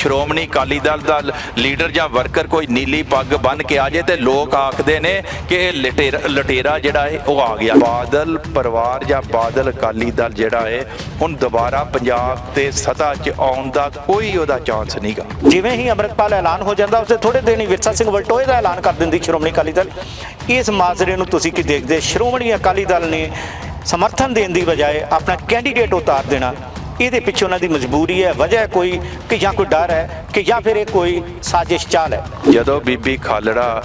ਸ਼੍ਰੋਮਣੀ ਅਕਾਲੀ ਦਲ ਦਾ ਲੀਡਰ ਜਾਂ ਵਰਕਰ ਕੋਈ ਨੀਲੀ ਪੱਗ ਬੰਨ ਕੇ ਆ ਜੇ ਤੇ ਲੋਕ ਆਖਦੇ ਨੇ ਕਿ ਇਹ ਲਟੇਰਾ ਲਟੇਰਾ ਜਿਹੜਾ ਹੈ ਉਹ ਆ ਗਿਆ। ਬਾਦਲ ਪਰਿਵਾਰ ਜਾਂ ਬਾਦਲ ਅਕਾਲੀ ਦਲ ਜਿਹੜਾ ਹੈ ਹੁਣ ਦੁਬਾਰਾ ਪੰਜਾਬ ਤੇ ਸਤਾ 'ਚ ਆਉਣ ਦਾ ਕੋਈ ਉਹਦਾ ਚਾਂਸ ਨਹੀਂਗਾ ਜਿਵੇਂ ਹੀ ਅੰਮ੍ਰਿਤਪਾਲ ਐਲਾਨ ਹੋ ਜਾਂਦਾ, ਉਸੇ ਥੋੜੇ ਦਿਨ ਹੀ ਵਿਰਸਾ ਸਿੰਘ ਵਲਟੋਏ ਦਾ ਐਲਾਨ ਕਰ ਦਿੰਦੀ ਸ਼੍ਰੋਮਣੀ ਅਕਾਲੀ ਦਲ। ਇਸ ਮਾਜਰੇ ਨੂੰ ਤੁਸੀਂ ਕੀ ਦੇਖਦੇ? ਸ਼੍ਰੋਮਣੀ ਅਕਾਲੀ ਦਲ ਨੇ ਸਮਰਥਨ ਦੇਣ ਦੀ ਬਜਾਏ ਆਪਣਾ ਕੈਂਡੀਡੇਟ ਉਤਾਰ ਦੇਣਾ। ਇਹਦੇ ਪਿੱਛੇ ਉਹਨਾਂ ਦੀ ਮਜਬੂਰੀ ਹੈ ਵਜ੍ਹਾ ਹੈ ਕੋਈ ਕਿ ਜਾਂ ਕੋਈ ਡਰ ਹੈ ਕਿ ਜਾਂ ਫਿਰ ਇਹ ਕੋਈ ਸਾਜ਼ਿਸ਼ ਚਾਲ ਹੈ ਜਦੋਂ ਬੀਬੀ ਖਾਲੜਾ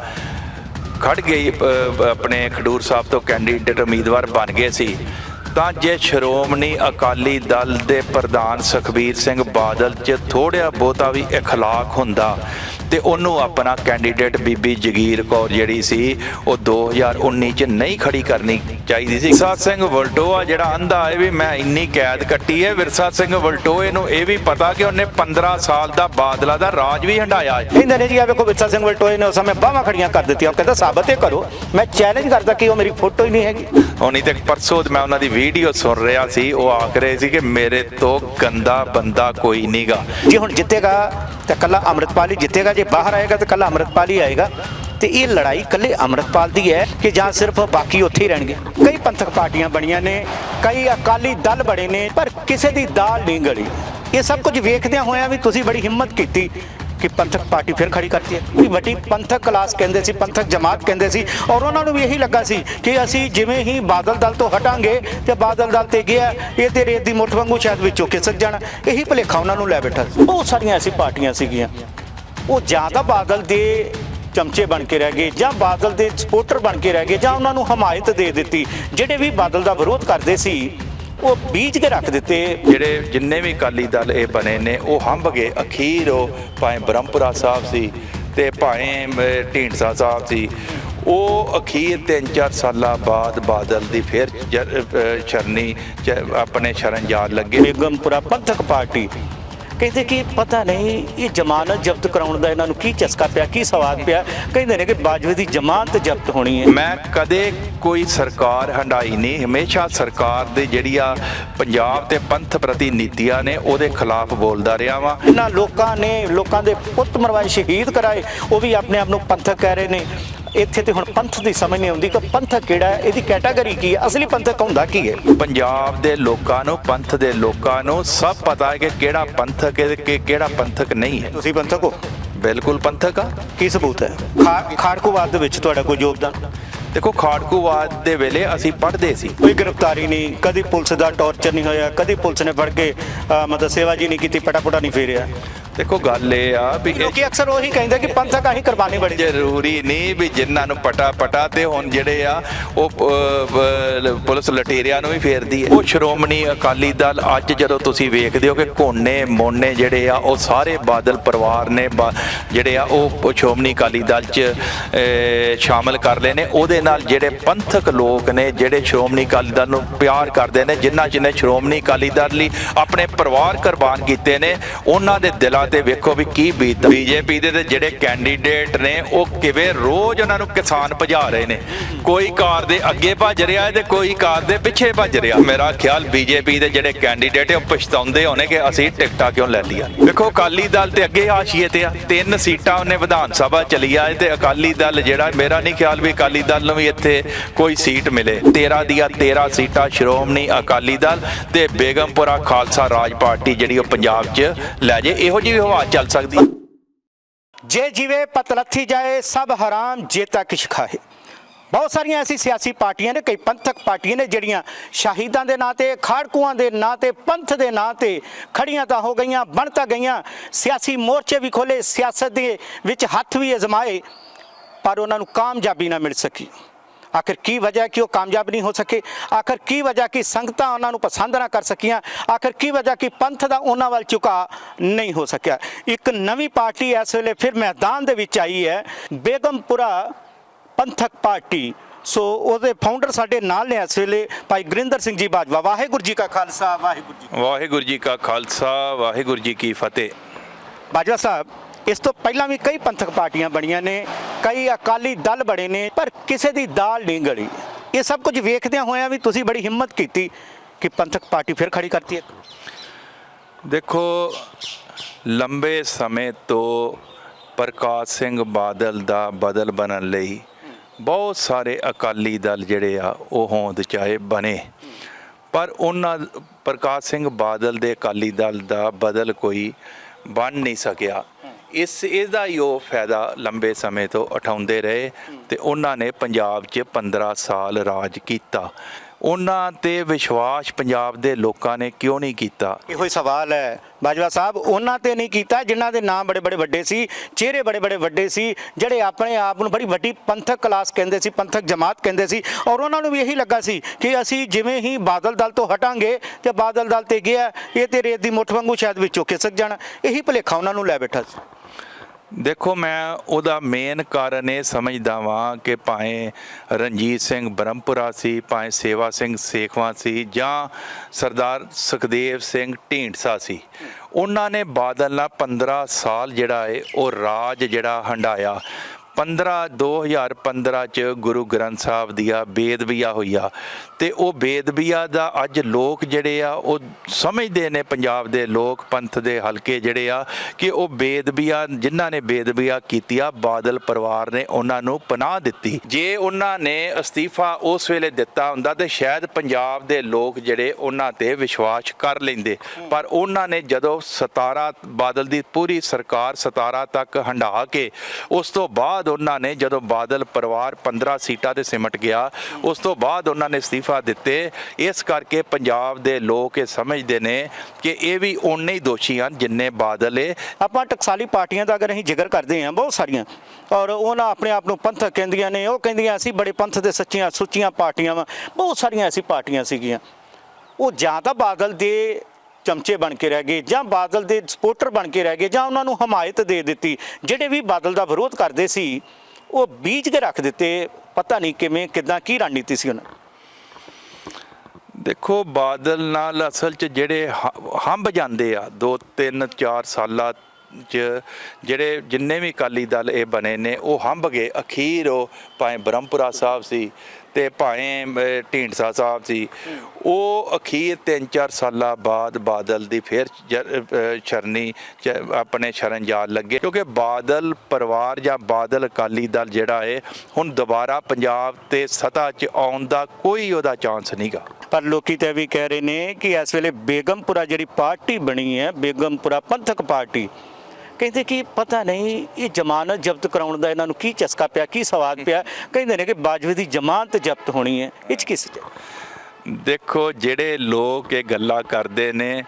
ਖੜ ਗਈ ਅ, ਆਪਣੇ ਖਡੂਰ ਸਾਹਿਬ ਤੋਂ ਕੈਂਡੀਡੇਟ ਉਮੀਦਵਾਰ ਬਣ ਗਏ ਸੀ ਤਾਂ ਜੇ ਸ਼੍ਰੋਮਣੀ ਅਕਾਲੀ ਦਲ ਦੇ ਪ੍ਰਧਾਨ ਸੁਖਬੀਰ ਸਿੰਘ ਬਾਦਲ 'ਚ ਥੋੜਿਆ ਬਹੁਤਾ ਵੀ اخلاق ਹੁੰਦਾ ਤੇ ਉਹਨੂੰ ਆਪਣਾ ਕੈਂਡੀਡੇਟ ਬੀਬੀ ਜਗੀਰ ਕੌਰ ਜਿਹੜੀ ਸੀ ਉਹ 2019 'ਚ ਨਹੀਂ ਖੜੀ ਕਰਨੀ ਚਾਹੀਦੀ ਸੀ। ਵਿਰਸਾ ਸਿੰਘ ਵਲਟੋਆ ਜਿਹੜਾ ਅੰਧਾ ਹੈ ਵੀ ਮੈਂ ਇੰਨੀ ਕੈਦ ਕੱਟੀ ਹੈ ਵਿਰਸਾ ਸਿੰਘ ਵਲਟੋਏ ਨੂੰ ਇਹ ਵੀ ਪਤਾ ਕਿ ਉਹਨੇ 15 ਸਾਲ ਦਾ ਬਾਦਲਾ ਦਾ ਰਾਜ ਵੀ ਹੰਡਾਇਆ ਹੈ। ਕਹਿੰਦੇ ਨੇ ਜੀ ਆ ਵੇਖੋ ਵਿਰਸਾ ਸਿੰਘ ਵਲਟੋਏ ਨੇ ਉਸ ਸਮੇਂ ਬਾਹਾਂ ਖੜੀਆਂ ਕਰ ਦਿੱਤੀਆਂ। ਕਹਿੰਦਾ ਸਾਬਤ ਹੀ ਕਰੋ ਮੈਂ ਚੈਲੰਜ ਕਰਦਾ ਕਿ ਉਹ ਮੇਰੀ ਫੋਟੋ ਹੀ ਨਹੀਂ ਹੈਗੀ। ਹੁਣੀ ਤੇ ਪਰਸੋਂ ਮੈਂ ਉਹਨਾਂ ਦੀ ਵੀਡੀਓ ਸੁਣ ਰਿਹਾ ਸੀ ਉਹ ਆਖ ਰਹੇ ਸੀ ਕਿ ਮੇਰੇ ਤੋਂ ਗੰਦਾ ਬੰਦਾ ਕੋਈ ਨਹੀਂਗਾ ਜੇ ਹੁਣ ਜਿੱਤੇਗਾ ਤਾਂ ਕੱਲਾ ਅੰਮ੍ਰਿਤਪਾਲ ਹੀ ਜਿੱਤੇਗਾ। ਜੇ ਬਾਹਰ ਆਏਗਾ ਤਾਂ ਕੱਲਾ ਅੰਮ੍ਰਿਤਪਾਲ ਹੀ ਆਏਗਾ। ਤੇ ਇਹ ਲੜਾਈ ਕੱਲੇ ਅੰਮ੍ਰਿਤਪਾਲ ਦੀ ਹੈ ਕਿ ਜਾਂ ਸਿਰਫ ਬਾਕੀ ਉੱਥੇ ਹੀ ਰਹਿਣਗੇ। ਕਈ ਪੰਥਕ ਪਾਰਟੀਆਂ ਬਣੀਆਂ ਨੇ, ਕਈ ਅਕਾਲੀ ਦਲ ਬੜੇ ਨੇ, ਪਰ ਕਿਸੇ ਦੀ ਦਾਲ ਨਹੀਂ ਗਲੀ। ਇਹ ਸਭ ਕੁਝ ਵੇਖਦਿਆਂ ਹੋਇਆਂ ਵੀ ਤੁਸੀਂ ਬੜੀ ਹਿੰਮਤ ਕੀਤੀ ਕਿ ਪੰਥਕ ਪਾਰਟੀ ਫਿਰ ਖੜੀ ਕਰਤੀ ਹੈ। ਵੀ ਵੱਡੀ ਪੰਥਕ ਕਲਾਸ ਕਹਿੰਦੇ ਸੀ, ਪੰਥਕ ਜਮਾਤ ਕਹਿੰਦੇ ਸੀ ਔਰ ਉਹਨਾਂ ਨੂੰ ਵੀ ਇਹੀ ਲੱਗਾ ਸੀ ਕਿ ਅਸੀਂ ਜਿਵੇਂ ਹੀ ਬਾਦਲ ਦਲ ਤੋਂ ਹਟਾਂਗੇ ਤੇ ਬਾਦਲ ਦਲ ਤੇ ਗਿਆ, ਇਹ ਤੇ ਰੇਤ ਦੀ ਮੁੱਠ ਵਾਂਗੂ ਸ਼ਾਇਦ ਵਿੱਚੋਂ ਖਿਸਕ ਜਾਣਾ ਇਹੀ ਭੁਲੇਖਾ ਉਹਨਾਂ ਨੂੰ ਲੈ ਬੈਠਾ ਸੀ। ਬਹੁਤ ਸਾਰੀਆਂ ਐਸੀ ਪਾਰਟੀਆਂ ਸੀਗੀਆਂ। ਉਹ ਜਾਂ ਤਾਂ ਬਾਦਲ ਦੇ ਚਮਚੇ ਬਣ ਕੇ ਰਹਿ ਗਏ ਜਾਂ ਬਾਦਲ ਦੇ ਸਪੋਰਟਰ ਬਣ ਕੇ ਰਹਿ ਗਏ ਜਾਂ ਉਹਨਾਂ ਨੂੰ ਹਮਾਇਤ ਦੇ ਦਿੱਤੀ, ਜਿਹੜੇ ਵੀ ਬਾਦਲ ਦਾ ਵਿਰੋਧ ਕਰਦੇ ਸੀ ਉਹ ਬੀਜ ਕੇ ਰੱਖ ਦਿੱਤੇ। ਜਿਹੜੇ ਜਿੰਨੇ ਵੀ ਅਕਾਲੀ ਦਲ ਇਹ ਬਣੇ ਨੇ ਉਹ ਹੰਭ ਗਏ। ਅਖੀਰ ਉਹ ਭਾਵੇਂ ਬ੍ਰਹਮਪੁਰਾ ਸਾਹਿਬ ਸੀ ਤੇ ਭਾਵੇਂ ਢੀਂਡਸਾ ਸਾਹਿਬ ਸੀ ਉਹ ਅਖੀਰ 3-4 ਸਾਲਾਂ ਬਾਅਦ ਬਾਦਲ ਦੀ ਫਿਰ ਸ਼ਰਨੀ ਆਪਣੇ ਸ਼ਰਨ ਜਾਣ ਲੱਗੇ। ਬੇਗਮਪੁਰਾ ਪੰਥਕ ਪਾਰਟੀ ਕਹਿੰਦੇ ਕਿ ਪਤਾ ਨਹੀਂ ਇਹ ਜ਼ਮਾਨਤ ਜ਼ਬਤ ਕਰਾਉਣ ਦਾ ਇਹਨਾਂ ਨੂੰ ਕੀ ਚਸਕਾ ਪਿਆ ਕੀ ਸਵਾਦ ਪਿਆ। ਕਹਿੰਦੇ ਨੇ ਕਿ ਬਾਜਵੇ ਦੀ ਜ਼ਮਾਨਤ ਜ਼ਬਤ ਹੋਣੀ ਹੈ। ਮੈਂ ਕਦੇ ਕੋਈ ਸਰਕਾਰ ਹੰਡਾਈ ਨਹੀਂ ਹਮੇਸ਼ਾ ਸਰਕਾਰ ਦੇ ਜਿਹੜੀ ਆ ਪੰਜਾਬ ਤੇ ਪੰਥ ਪ੍ਰਤੀ ਨੀਤੀਆਂ ਨੇ ਉਹਦੇ ਖਿਲਾਫ ਬੋਲਦਾ ਰਿਹਾ ਵਾਂ। ਇਹਨਾਂ ਲੋਕਾਂ ਨੇ ਲੋਕਾਂ ਦੇ ਪੁੱਤ ਮਰਵਾਏ ਸ਼ਹੀਦ ਕਰਾਏ ਉਹ ਵੀ ਆਪਣੇ ਆਪ ਨੂੰ ਪੰਥਕ ਕਹਿ ਰਹੇ ਨੇ। ਇੱਥੇ ਤੇ ਹੁਣ ਪੰਥ ਦੀ ਸਮਝ ਨਹੀਂ ਆਉਂਦੀ ਕਿ ਪੰਥਕ ਕਿਹੜਾ ਹੈ ਇਹਦੀ ਕੈਟਾਗਰੀ ਕੀ ਹੈ ਅਸਲੀ ਪੰਥਕ ਹੁੰਦਾ ਕੀ ਹੈ? ਪੰਜਾਬ ਦੇ ਲੋਕਾਂ ਨੂੰ ਪੰਥ ਦੇ ਲੋਕਾਂ ਨੂੰ ਸਭ ਪਤਾ ਹੈ ਕਿ ਕਿਹੜਾ ਪੰਥਕ ਹੈ ਕਿ ਕਿਹੜਾ ਪੰਥਕ ਨਹੀਂ ਹੈ। ਤੁਸੀਂ ਪੰਥਕ ਹੋ? ਬਿਲਕੁਲ ਪੰਥਕ ਆ ਕੀ ਸਬੂਤ ਹੈ? ਖਾੜਕੂਵਾਦ ਦੇ ਵਿੱਚ ਤੁਹਾਡਾ ਕੋਈ ਯੋਗਦਾਨ? ਦੇਖੋ ਖਾੜਕੂਵਾਦ ਦੇ ਵੇਲੇ ਅਸੀਂ ਪੜ੍ਹਦੇ ਸੀ। ਕੋਈ ਗ੍ਰਿਫਤਾਰੀ ਨਹੀਂ ਕਦੀ ਪੁਲਿਸ ਦਾ ਟੌਰਚਰ ਨਹੀਂ ਹੋਇਆ ਕਦੀ ਪੁਲਿਸ ਨੇ ਫੜ ਕੇ ਮਤਲਬ ਸੇਵਾ ਜੀ ਨਹੀਂ ਕੀਤੀ ਪਟਾਪਟਾ ਨਹੀਂ ਫੇਰਿਆ। ਦੇਖੋ ਗੱਲ ਇਹ ਆ ਵੀ ਲੋਕੀ ਅਕਸਰ ਉਹੀ ਕਹਿੰਦੇ ਕਿ ਪੰਥਕ ਆਹੀ ਕੁਰਬਾਨੀ ਬੜੀ ਜ਼ਰੂਰੀ ਨਹੀਂ ਵੀ ਜਿਨ੍ਹਾਂ ਨੂੰ ਪਟਾ ਪਟਾ ਤੇ ਹੁਣ ਜਿਹੜੇ ਆ ਉਹ ਪੁਲਿਸ ਲਟੇਰਿਆਂ ਨੂੰ ਵੀ ਫੇਰਦੀ ਹੈ। ਉਹ ਸ਼੍ਰੋਮਣੀ ਅਕਾਲੀ ਦਲ ਅੱਜ ਜਦੋਂ ਤੁਸੀਂ ਵੇਖਦੇ ਹੋ ਕਿ ਕੋਨੇ ਮੋਨੇ ਜਿਹੜੇ ਆ ਉਹ ਸਾਰੇ ਬਾਦਲ ਪਰਿਵਾਰ ਨੇ ਜਿਹੜੇ ਆ ਉਹ ਸ਼੍ਰੋਮਣੀ ਅਕਾਲੀ ਦਲ 'ਚ ਸ਼ਾਮਲ ਕਰ ਲਏ ਨੇ। ਉਹਦੇ ਨਾਲ ਜਿਹੜੇ ਪੰਥਕ ਲੋਕ ਨੇ ਜਿਹੜੇ ਸ਼੍ਰੋਮਣੀ ਅਕਾਲੀ ਦਲ ਨੂੰ ਪਿਆਰ ਕਰਦੇ ਨੇ ਜਿਨ੍ਹਾਂ ਜਿਹਨੇ ਸ਼੍ਰੋਮਣੀ ਅਕਾਲੀ ਦਲ ਲਈ ਆਪਣੇ ਪਰਿਵਾਰ ਕੁਰਬਾਨ ਕੀਤੇ ਨੇ ਉਹਨਾਂ ਦੇ ਦਿਲਾਂ ਤੇ ਵੇਖੋ ਵੀ ਕੀ ਬੀਤ ਬੀਜੇਪੀ ਦੇ ਤੇ ਜਿਹੜੇ ਕੈਂਡੀਡੇਟ ਨੇ, ਉਹ ਕਿਵੇਂ ਰੋਜ਼ ਉਹਨਾਂ ਨੂੰ ਕਿਸਾਨ ਭਜਾ ਰਹੇ ਨੇ। ਕੋਈ ਕਾਰ ਦੇ ਅੱਗੇ ਭੱਜ ਰਿਹਾ ਤੇ ਕੋਈ ਕਾਰ ਦੇ ਪਿੱਛੇ ਭੱਜ ਰਿਹਾ। ਮੇਰਾ ਖਿਆਲ ਬੀਜੇਪੀ ਦੇ ਜਿਹੜੇ ਕੈਂਡੀਡੇਟ ਉਹ ਪਛਤਾਉਂਦੇ ਹੋਣੇ ਕਿ ਅਸੀਂ ਟਿਕਟਾਂ ਕਿਉਂ ਲੈ ਲਈਆਂ। ਵੇਖੋ, ਅਕਾਲੀ ਦਲ ਤੇ ਅੱਗੇ ਆਸ਼ੀਏ ਤੇ ਆ। ਤਿੰਨ ਸੀਟਾਂ ਉਹਨੇ ਵਿਧਾਨ ਸਭਾ ਚਲੀ ਆ ਤੇ ਅਕਾਲੀ ਦਲ ਜਿਹੜਾ, ਮੇਰਾ ਨਹੀਂ ਖਿਆਲ ਵੀ ਅਕਾਲੀ ਦਲ ਨੂੰ ਵੀ ਇੱਥੇ ਕੋਈ ਸੀਟ ਮਿਲੇ। 13 ਦੀਆਂ 13 ਸੀਟਾਂ ਸ਼੍ਰੋਮਣੀ ਅਕਾਲੀ ਦਲ ਤੇ ਬੇਗਮਪੁਰਾ ਖਾਲਸਾ ਰਾਜ ਪਾਰਟੀ ਜਿਹੜੀ ਉਹ ਪੰਜਾਬ 'ਚ ਲੈ ਜੇ। ਇਹੋ ਜਿਹੀ ਹਵਾ ਚੱਲ ਸਕਦੀ। ਜੇ ਜਿਵੇਂ ਪਤਲੱਥੀ ਜਾਏ, ਸਭ ਹਰਾਮ ਜੇਤਾ ਕਿਛ ਖਾਏ ਬਹੁਤ ਸਾਰੀਆਂ ਐਸੀ ਸਿਆਸੀ ਪਾਰਟੀਆਂ ਨੇ, ਕਈ ਪੰਥਕ ਪਾਰਟੀਆਂ ਨੇ, ਜਿਹੜੀਆਂ ਸ਼ਹੀਦਾਂ ਦੇ ਨਾਂ ਤੇ, ਖਾੜਕੂਆਂ ਦੇ ਨਾਂ ਤੇ, ਪੰਥ ਦੇ ਨਾਂ ਤੇ ਖੜੀਆਂ ਤਾਂ ਹੋ ਗਈਆਂ, ਬਣ ਤਾਂ ਗਈਆਂ। ਸਿਆਸੀ ਮੋਰਚੇ ਵੀ ਖੋਲੇ ਸਿਆਸਤ ਦੇ ਵਿੱਚ ਹੱਥ ਵੀ ਅਜ਼ਮਾਏ, ਪਰ ਉਹਨਾਂ ਨੂੰ ਕਾਮਯਾਬੀ ਨਾ ਮਿਲ ਸਕੀ। ਆਖਿਰ ਕੀ ਵਜ੍ਹਾ ਕਿ ਉਹ ਕਾਮਯਾਬ ਨਹੀਂ ਹੋ ਸਕੇ? ਆਖਿਰ ਕੀ ਵਜ੍ਹਾ ਕਿ ਸੰਗਤਾਂ ਉਹਨਾਂ ਨੂੰ ਪਸੰਦ ਨਾ ਕਰ ਸਕੀਆਂ? ਆਖਿਰ ਕੀ ਵਜ੍ਹਾ ਕਿ ਪੰਥ ਦਾ ਉਹਨਾਂ ਵੱਲ ਝੁਕਾ ਨਹੀਂ ਹੋ ਸਕਿਆ? ਇੱਕ ਨਵੀਂ ਪਾਰਟੀ ਇਸ ਵੇਲੇ ਫਿਰ ਮੈਦਾਨ ਦੇ ਵਿੱਚ ਆਈ ਹੈ ਬੇਗਮਪੁਰਾ ਪੰਥਕ ਪਾਰਟੀ। ਸੋ ਉਹਦੇ ਫਾਊਂਡਰ ਸਾਡੇ ਨਾਲ ਨੇ ਇਸ ਵੇਲੇ ਭਾਈ ਗੁਰਿੰਦਰ ਸਿੰਘ ਜੀ ਬਾਜਵਾ। ਵਾਹਿਗੁਰੂ ਜੀ ਕਾ ਖਾਲਸਾ ਵਾਹਿਗੁਰੂ ਜੀ ਵਾਹਿਗੁਰੂ ਜੀ ਕਾ ਖਾਲਸਾ ਵਾਹਿਗੁਰੂ ਜੀ ਕੀ ਫਤਿਹ। ਬਾਜਵਾ ਸਾਹਿਬ ਇਸ ਤੋਂ ਪਹਿਲਾਂ ਵੀ ਕਈ ਪੰਥਕ ਪਾਰਟੀਆਂ ਬਣੀਆਂ ਨੇ, ਕਈ ਅਕਾਲੀ ਦਲ ਬਣੇ ਨੇ, ਪਰ ਕਿਸੇ ਦੀ ਦਾਲ ਨਹੀਂ ਗਲੀ। ਇਹ ਸਭ ਕੁਝ ਵੇਖਦਿਆਂ ਹੋਇਆਂ ਵੀ ਤੁਸੀਂ ਬੜੀ ਹਿੰਮਤ ਕੀਤੀ ਕਿ ਪੰਥਕ ਪਾਰਟੀ ਫਿਰ ਖੜੀ ਕਰਤੀ ਹੈ। ਦੇਖੋ, ਲੰਬੇ ਸਮੇਂ ਤੋਂ ਪ੍ਰਕਾਸ਼ ਸਿੰਘ ਬਾਦਲ ਦਾ ਬਦਲ ਬਣਨ ਲਈ ਬਹੁਤ ਸਾਰੇ ਅਕਾਲੀ ਦਲ ਜਿਹੜੇ ਆ, ਉਹ ਹੋਂਦ ਚਾਹੇ ਬਣੇ। ਪਰ ਉਹਨਾਂ, ਪ੍ਰਕਾਸ਼ ਸਿੰਘ ਬਾਦਲ ਦੇ ਅਕਾਲੀ ਦਲ ਦਾ ਬਦਲ ਕੋਈ ਬਣ ਨਹੀਂ ਸਕਿਆ। ਇਸ, ਇਹਦਾ ਹੀ ਉਹ ਫਾਇਦਾ ਲੰਬੇ ਸਮੇਂ ਤੋਂ ਉਠਾਉਂਦੇ ਰਹੇ ਤੇ ਉਹਨਾਂ ਨੇ ਪੰਜਾਬ 'ਚ 15 ਸਾਲ ਰਾਜ ਕੀਤਾ। ਉਹਨਾਂ ਤੇ ਵਿਸ਼ਵਾਸ ਪੰਜਾਬ ਦੇ ਲੋਕਾਂ ਨੇ ਕਿਉਂ ਨਹੀਂ ਕੀਤਾ? ਇਹੋ ਹੀ ਸਵਾਲ ਹੈ। ਬਾਜਵਾ ਸਾਹਿਬ, ਉਹਨਾਂ ਤੇ ਨਹੀਂ ਕੀਤਾ, ਜਿਨ੍ਹਾਂ ਦੇ ਨਾਮ ਬੜੇ ਬੜੇ ਵੱਡੇ ਸੀ, ਚਿਹਰੇ ਬੜੇ ਬੜੇ ਵੱਡੇ ਸੀ, ਜਿਹੜੇ ਆਪਣੇ ਆਪ ਨੂੰ ਬੜੀ ਵੱਡੀ ਪੰਥਕ ਕਲਾਸ ਕਹਿੰਦੇ ਸੀ, ਪੰਥਕ ਜਮਾਤ ਕਹਿੰਦੇ ਸੀ। ਔਰ ਉਹਨਾਂ ਨੂੰ ਵੀ ਇਹੀ ਲੱਗਾ ਸੀ ਕਿ ਅਸੀਂ ਜਿਵੇਂ ਹੀ ਬਾਦਲ ਦਲ ਤੋਂ ਹਟਾਂਗੇ ਤੇ ਬਾਦਲ ਦਲ ਤੇ ਗਿਆ, ਇਹ ਤੇ ਰੇਤ ਦੀ ਮੁੱਠ ਵਾਂਗੂ ਸ਼ਾਇਦ ਵਿੱਚੋਂ ਖਿਸਕ ਜਾਣਾ। ਇਹੀ ਭੁਲੇਖਾ ਉਹਨਾਂ ਨੂੰ ਲੈ ਬੈਠਾ ਸੀ। ਦੇਖੋ, ਮੈਂ ਉਹਦਾ ਮੇਨ ਕਾਰਨ ਇਹ ਸਮਝਦਾ ਵਾਂ ਕਿ ਭਾਵੇਂ ਰਣਜੀਤ ਸਿੰਘ ਬ੍ਰਹਮਪੁਰਾ ਸੀ, ਭਾਵੇਂ ਸੇਵਾ ਸਿੰਘ ਸੇਖਵਾਂ ਸੀ ਜਾਂ ਸਰਦਾਰ ਸੁਖਦੇਵ ਸਿੰਘ ਢੀਂਡਸਾ ਸੀ, ਉਹਨਾਂ ਨੇ ਬਾਦਲ ਨਾਲ 15 ਸਾਲ ਜਿਹੜਾ ਏ, ਉਹ ਰਾਜ ਜਿਹੜਾ ਹੰਡਾਇਆ। 15 2015 ਚ ਗੁਰੂ ਗ੍ਰੰਥ ਸਾਹਿਬ ਦੀਆਂ ਬੇਦਬੀਆ ਹੋਈਆ ਤੇ ਉਹ ਬੇਦਬੀਆ ਦਾ ਅੱਜ ਲੋਕ ਜਿਹੜੇ ਆ, ਉਹ ਸਮਝਦੇ ਨੇ ਪੰਜਾਬ ਦੇ ਲੋਕ, ਪੰਥ ਦੇ ਹਲਕੇ ਜਿਹੜੇ ਆ, ਕਿ ਉਹ ਬੇਦਬੀਆ, ਜਿਨ੍ਹਾਂ ਨੇ ਬੇਦਬੀਆ ਕੀਤੀ ਆ ਬਾਦਲ ਪਰਿਵਾਰ ਨੇ ਉਹਨਾਂ ਨੂੰ ਪਨਾਹ ਦਿੱਤੀ। ਜੇ ਉਹਨਾਂ ਨੇ ਅਸਤੀਫਾ ਉਸ ਵੇਲੇ ਦਿੱਤਾ ਹੁੰਦਾ ਤੇ ਸ਼ਾਇਦ ਪੰਜਾਬ ਦੇ ਲੋਕ ਜਿਹੜੇ ਉਹਨਾਂ ਤੇ ਵਿਸ਼ਵਾਸ ਕਰ ਲੈਂਦੇ। ਪਰ ਉਹਨਾਂ ਨੇ ਜਦੋਂ 17 ਬਾਦਲ ਦੀ ਪੂਰੀ ਸਰਕਾਰ 17 ਤੱਕ ਹੰਢਾ ਕੇ, ਉਸ ਤੋਂ ਬਾਅਦ ਉਹਨਾਂ ਨੇ ਜਦੋਂ ਬਾਦਲ ਪਰਿਵਾਰ 15 ਸੀਟਾਂ ਤੇ ਸਿਮਟ ਗਿਆ, ਉਸ ਤੋਂ ਬਾਅਦ ਉਹਨਾਂ ਨੇ ਅਸਤੀਫਾ ਦਿੱਤੇ। ਇਸ ਕਰਕੇ ਪੰਜਾਬ ਦੇ ਲੋਕ ਇਹ ਸਮਝਦੇ ਨੇ ਕਿ ਇਹ ਵੀ ਓਨੇ ਹੀ ਦੋਸ਼ੀ ਹਨ ਜਿੰਨੇ ਬਾਦਲ ਏ। ਆਪਾਂ ਟਕਸਾਲੀ ਪਾਰਟੀਆਂ ਦਾ ਅਗਰ ਅਸੀਂ ਜ਼ਿਕਰ ਕਰਦੇ ਹਾਂ, ਬਹੁਤ ਸਾਰੀਆਂ, ਔਰ ਉਹਨਾਂ ਆਪਣੇ ਆਪ ਨੂੰ ਪੰਥਕ ਕਹਿੰਦੀਆਂ ਨੇ, ਉਹ ਕਹਿੰਦੀਆਂ ਅਸੀਂ ਬੜੇ ਪੰਥ ਦੇ ਸੱਚੀਆਂ ਸੁੱਚੀਆਂ ਪਾਰਟੀਆਂ ਵਾਂ। ਬਹੁਤ ਸਾਰੀਆਂ ਐਸੀ ਪਾਰਟੀਆਂ ਸੀਗੀਆਂ। ਉਹ ਜਾਂ ਤਾਂ ਬਾਦਲ ਦੇ ਚਮਚੇ ਬਣ ਕੇ ਰਹਿ ਗਏ ਜਾਂ ਬਾਦਲ ਦੇ ਸਪੋਰਟਰ ਬਣ ਕੇ ਰਹਿ ਗਏ ਜਾਂ ਉਹਨਾਂ ਨੂੰ ਹਮਾਇਤ ਦੇ ਦਿੱਤੀ, ਜਿਹੜੇ ਵੀ ਬਾਦਲ ਦਾ ਵਿਰੋਧ ਕਰਦੇ ਸੀ, ਉਹ ਬੀਜ ਕੇ ਰੱਖ ਦਿੱਤੇ, ਪਤਾ ਨਹੀਂ ਕਿਵੇਂ, ਕਿਦਾਂ, ਕੀ ਰਣਨੀਤੀ ਸੀ ਉਹਨਾਂ ਦੇਖੋ, ਬਾਦਲ ਨਾਲ ਅਸਲ 'ਚ ਜਿਹੜੇ ਹ- ਹੰਭ ਜਾਂਦੇ ਆ 2 3 4 ਸਾਲਾਂ 'ਚ ਜਿਹੜੇ ਜਿੰਨੇ ਵੀ ਅਕਾਲੀ ਦਲ ਇਹ ਬਣੇ ਨੇ, ਉਹ ਹੰਭ ਗਏ। ਅਖੀਰ ਉਹ ਭਾਵੇਂ ਬ੍ਰਹਮਪੁਰਾ ਸਾਹਿਬ ਸੀ ਤੇ ਭਾਵੇਂ ਢੀਂਡਸਾ ਸਾਹਿਬ ਸੀ। ਉਹ ਅਖੀਰ 3-4 ਸਾਲਾਂ ਬਾਅਦ ਬਾਦਲ ਦੀ ਫਿਰ ਜ- ਸ਼ਰਨੀ ਆਪਣੇ ਸ਼ਰਨ ਜਾਣ ਲੱਗੇ। ਕਿਉਂਕਿ ਬਾਦਲ ਪਰਿਵਾਰ ਜਾਂ ਬਾਦਲ ਅਕਾਲੀ ਦਲ ਜਿਹੜਾ ਹੈ ਹੁਣ ਦੁਬਾਰਾ ਪੰਜਾਬ ਤੇ ਸਤਾ 'ਚ ਆਉਣ ਦਾ ਕੋਈ ਉਹਦਾ ਚਾਂਸ ਨਹੀਂਗਾ ਪਰ ਲੋਕੀ ਤਾਂ ਇਹ ਵੀ ਕਹਿ ਰਹੇ ਨੇ ਕਿ ਇਸ ਵੇਲੇ ਬੇਗਮਪੁਰਾ ਜਿਹੜੀ ਪਾਰਟੀ ਬਣੀ ਹੈ, ਬੇਗਮਪੁਰਾ ਪੰਥਕ ਪਾਰਟੀ ਕਹਿੰਦੇ ਕਿ ਪਤਾ ਨਹੀਂ ਇਹ ਜ਼ਮਾਨਤ ਜ਼ਬਤ ਕਰਾਉਣ ਦਾ ਇਹਨਾਂ ਨੂੰ ਕੀ ਚਸਕਾ ਪਿਆ, ਕੀ ਸਵਾਦ ਪਿਆ। ਕਹਿੰਦੇ ਨੇ ਕਿ ਬਾਜਵੇ ਦੀ ਜ਼ਮਾਨਤ ਜ਼ਬਤ ਹੋਣੀ ਹੈ। ਇਹ 'ਚ ਕਿਸ ਸੱਚ ਦੇਖੋ, ਜਿਹੜੇ ਲੋਕ ਇਹ ਗੱਲਾਂ ਕਰਦੇ ਨੇ,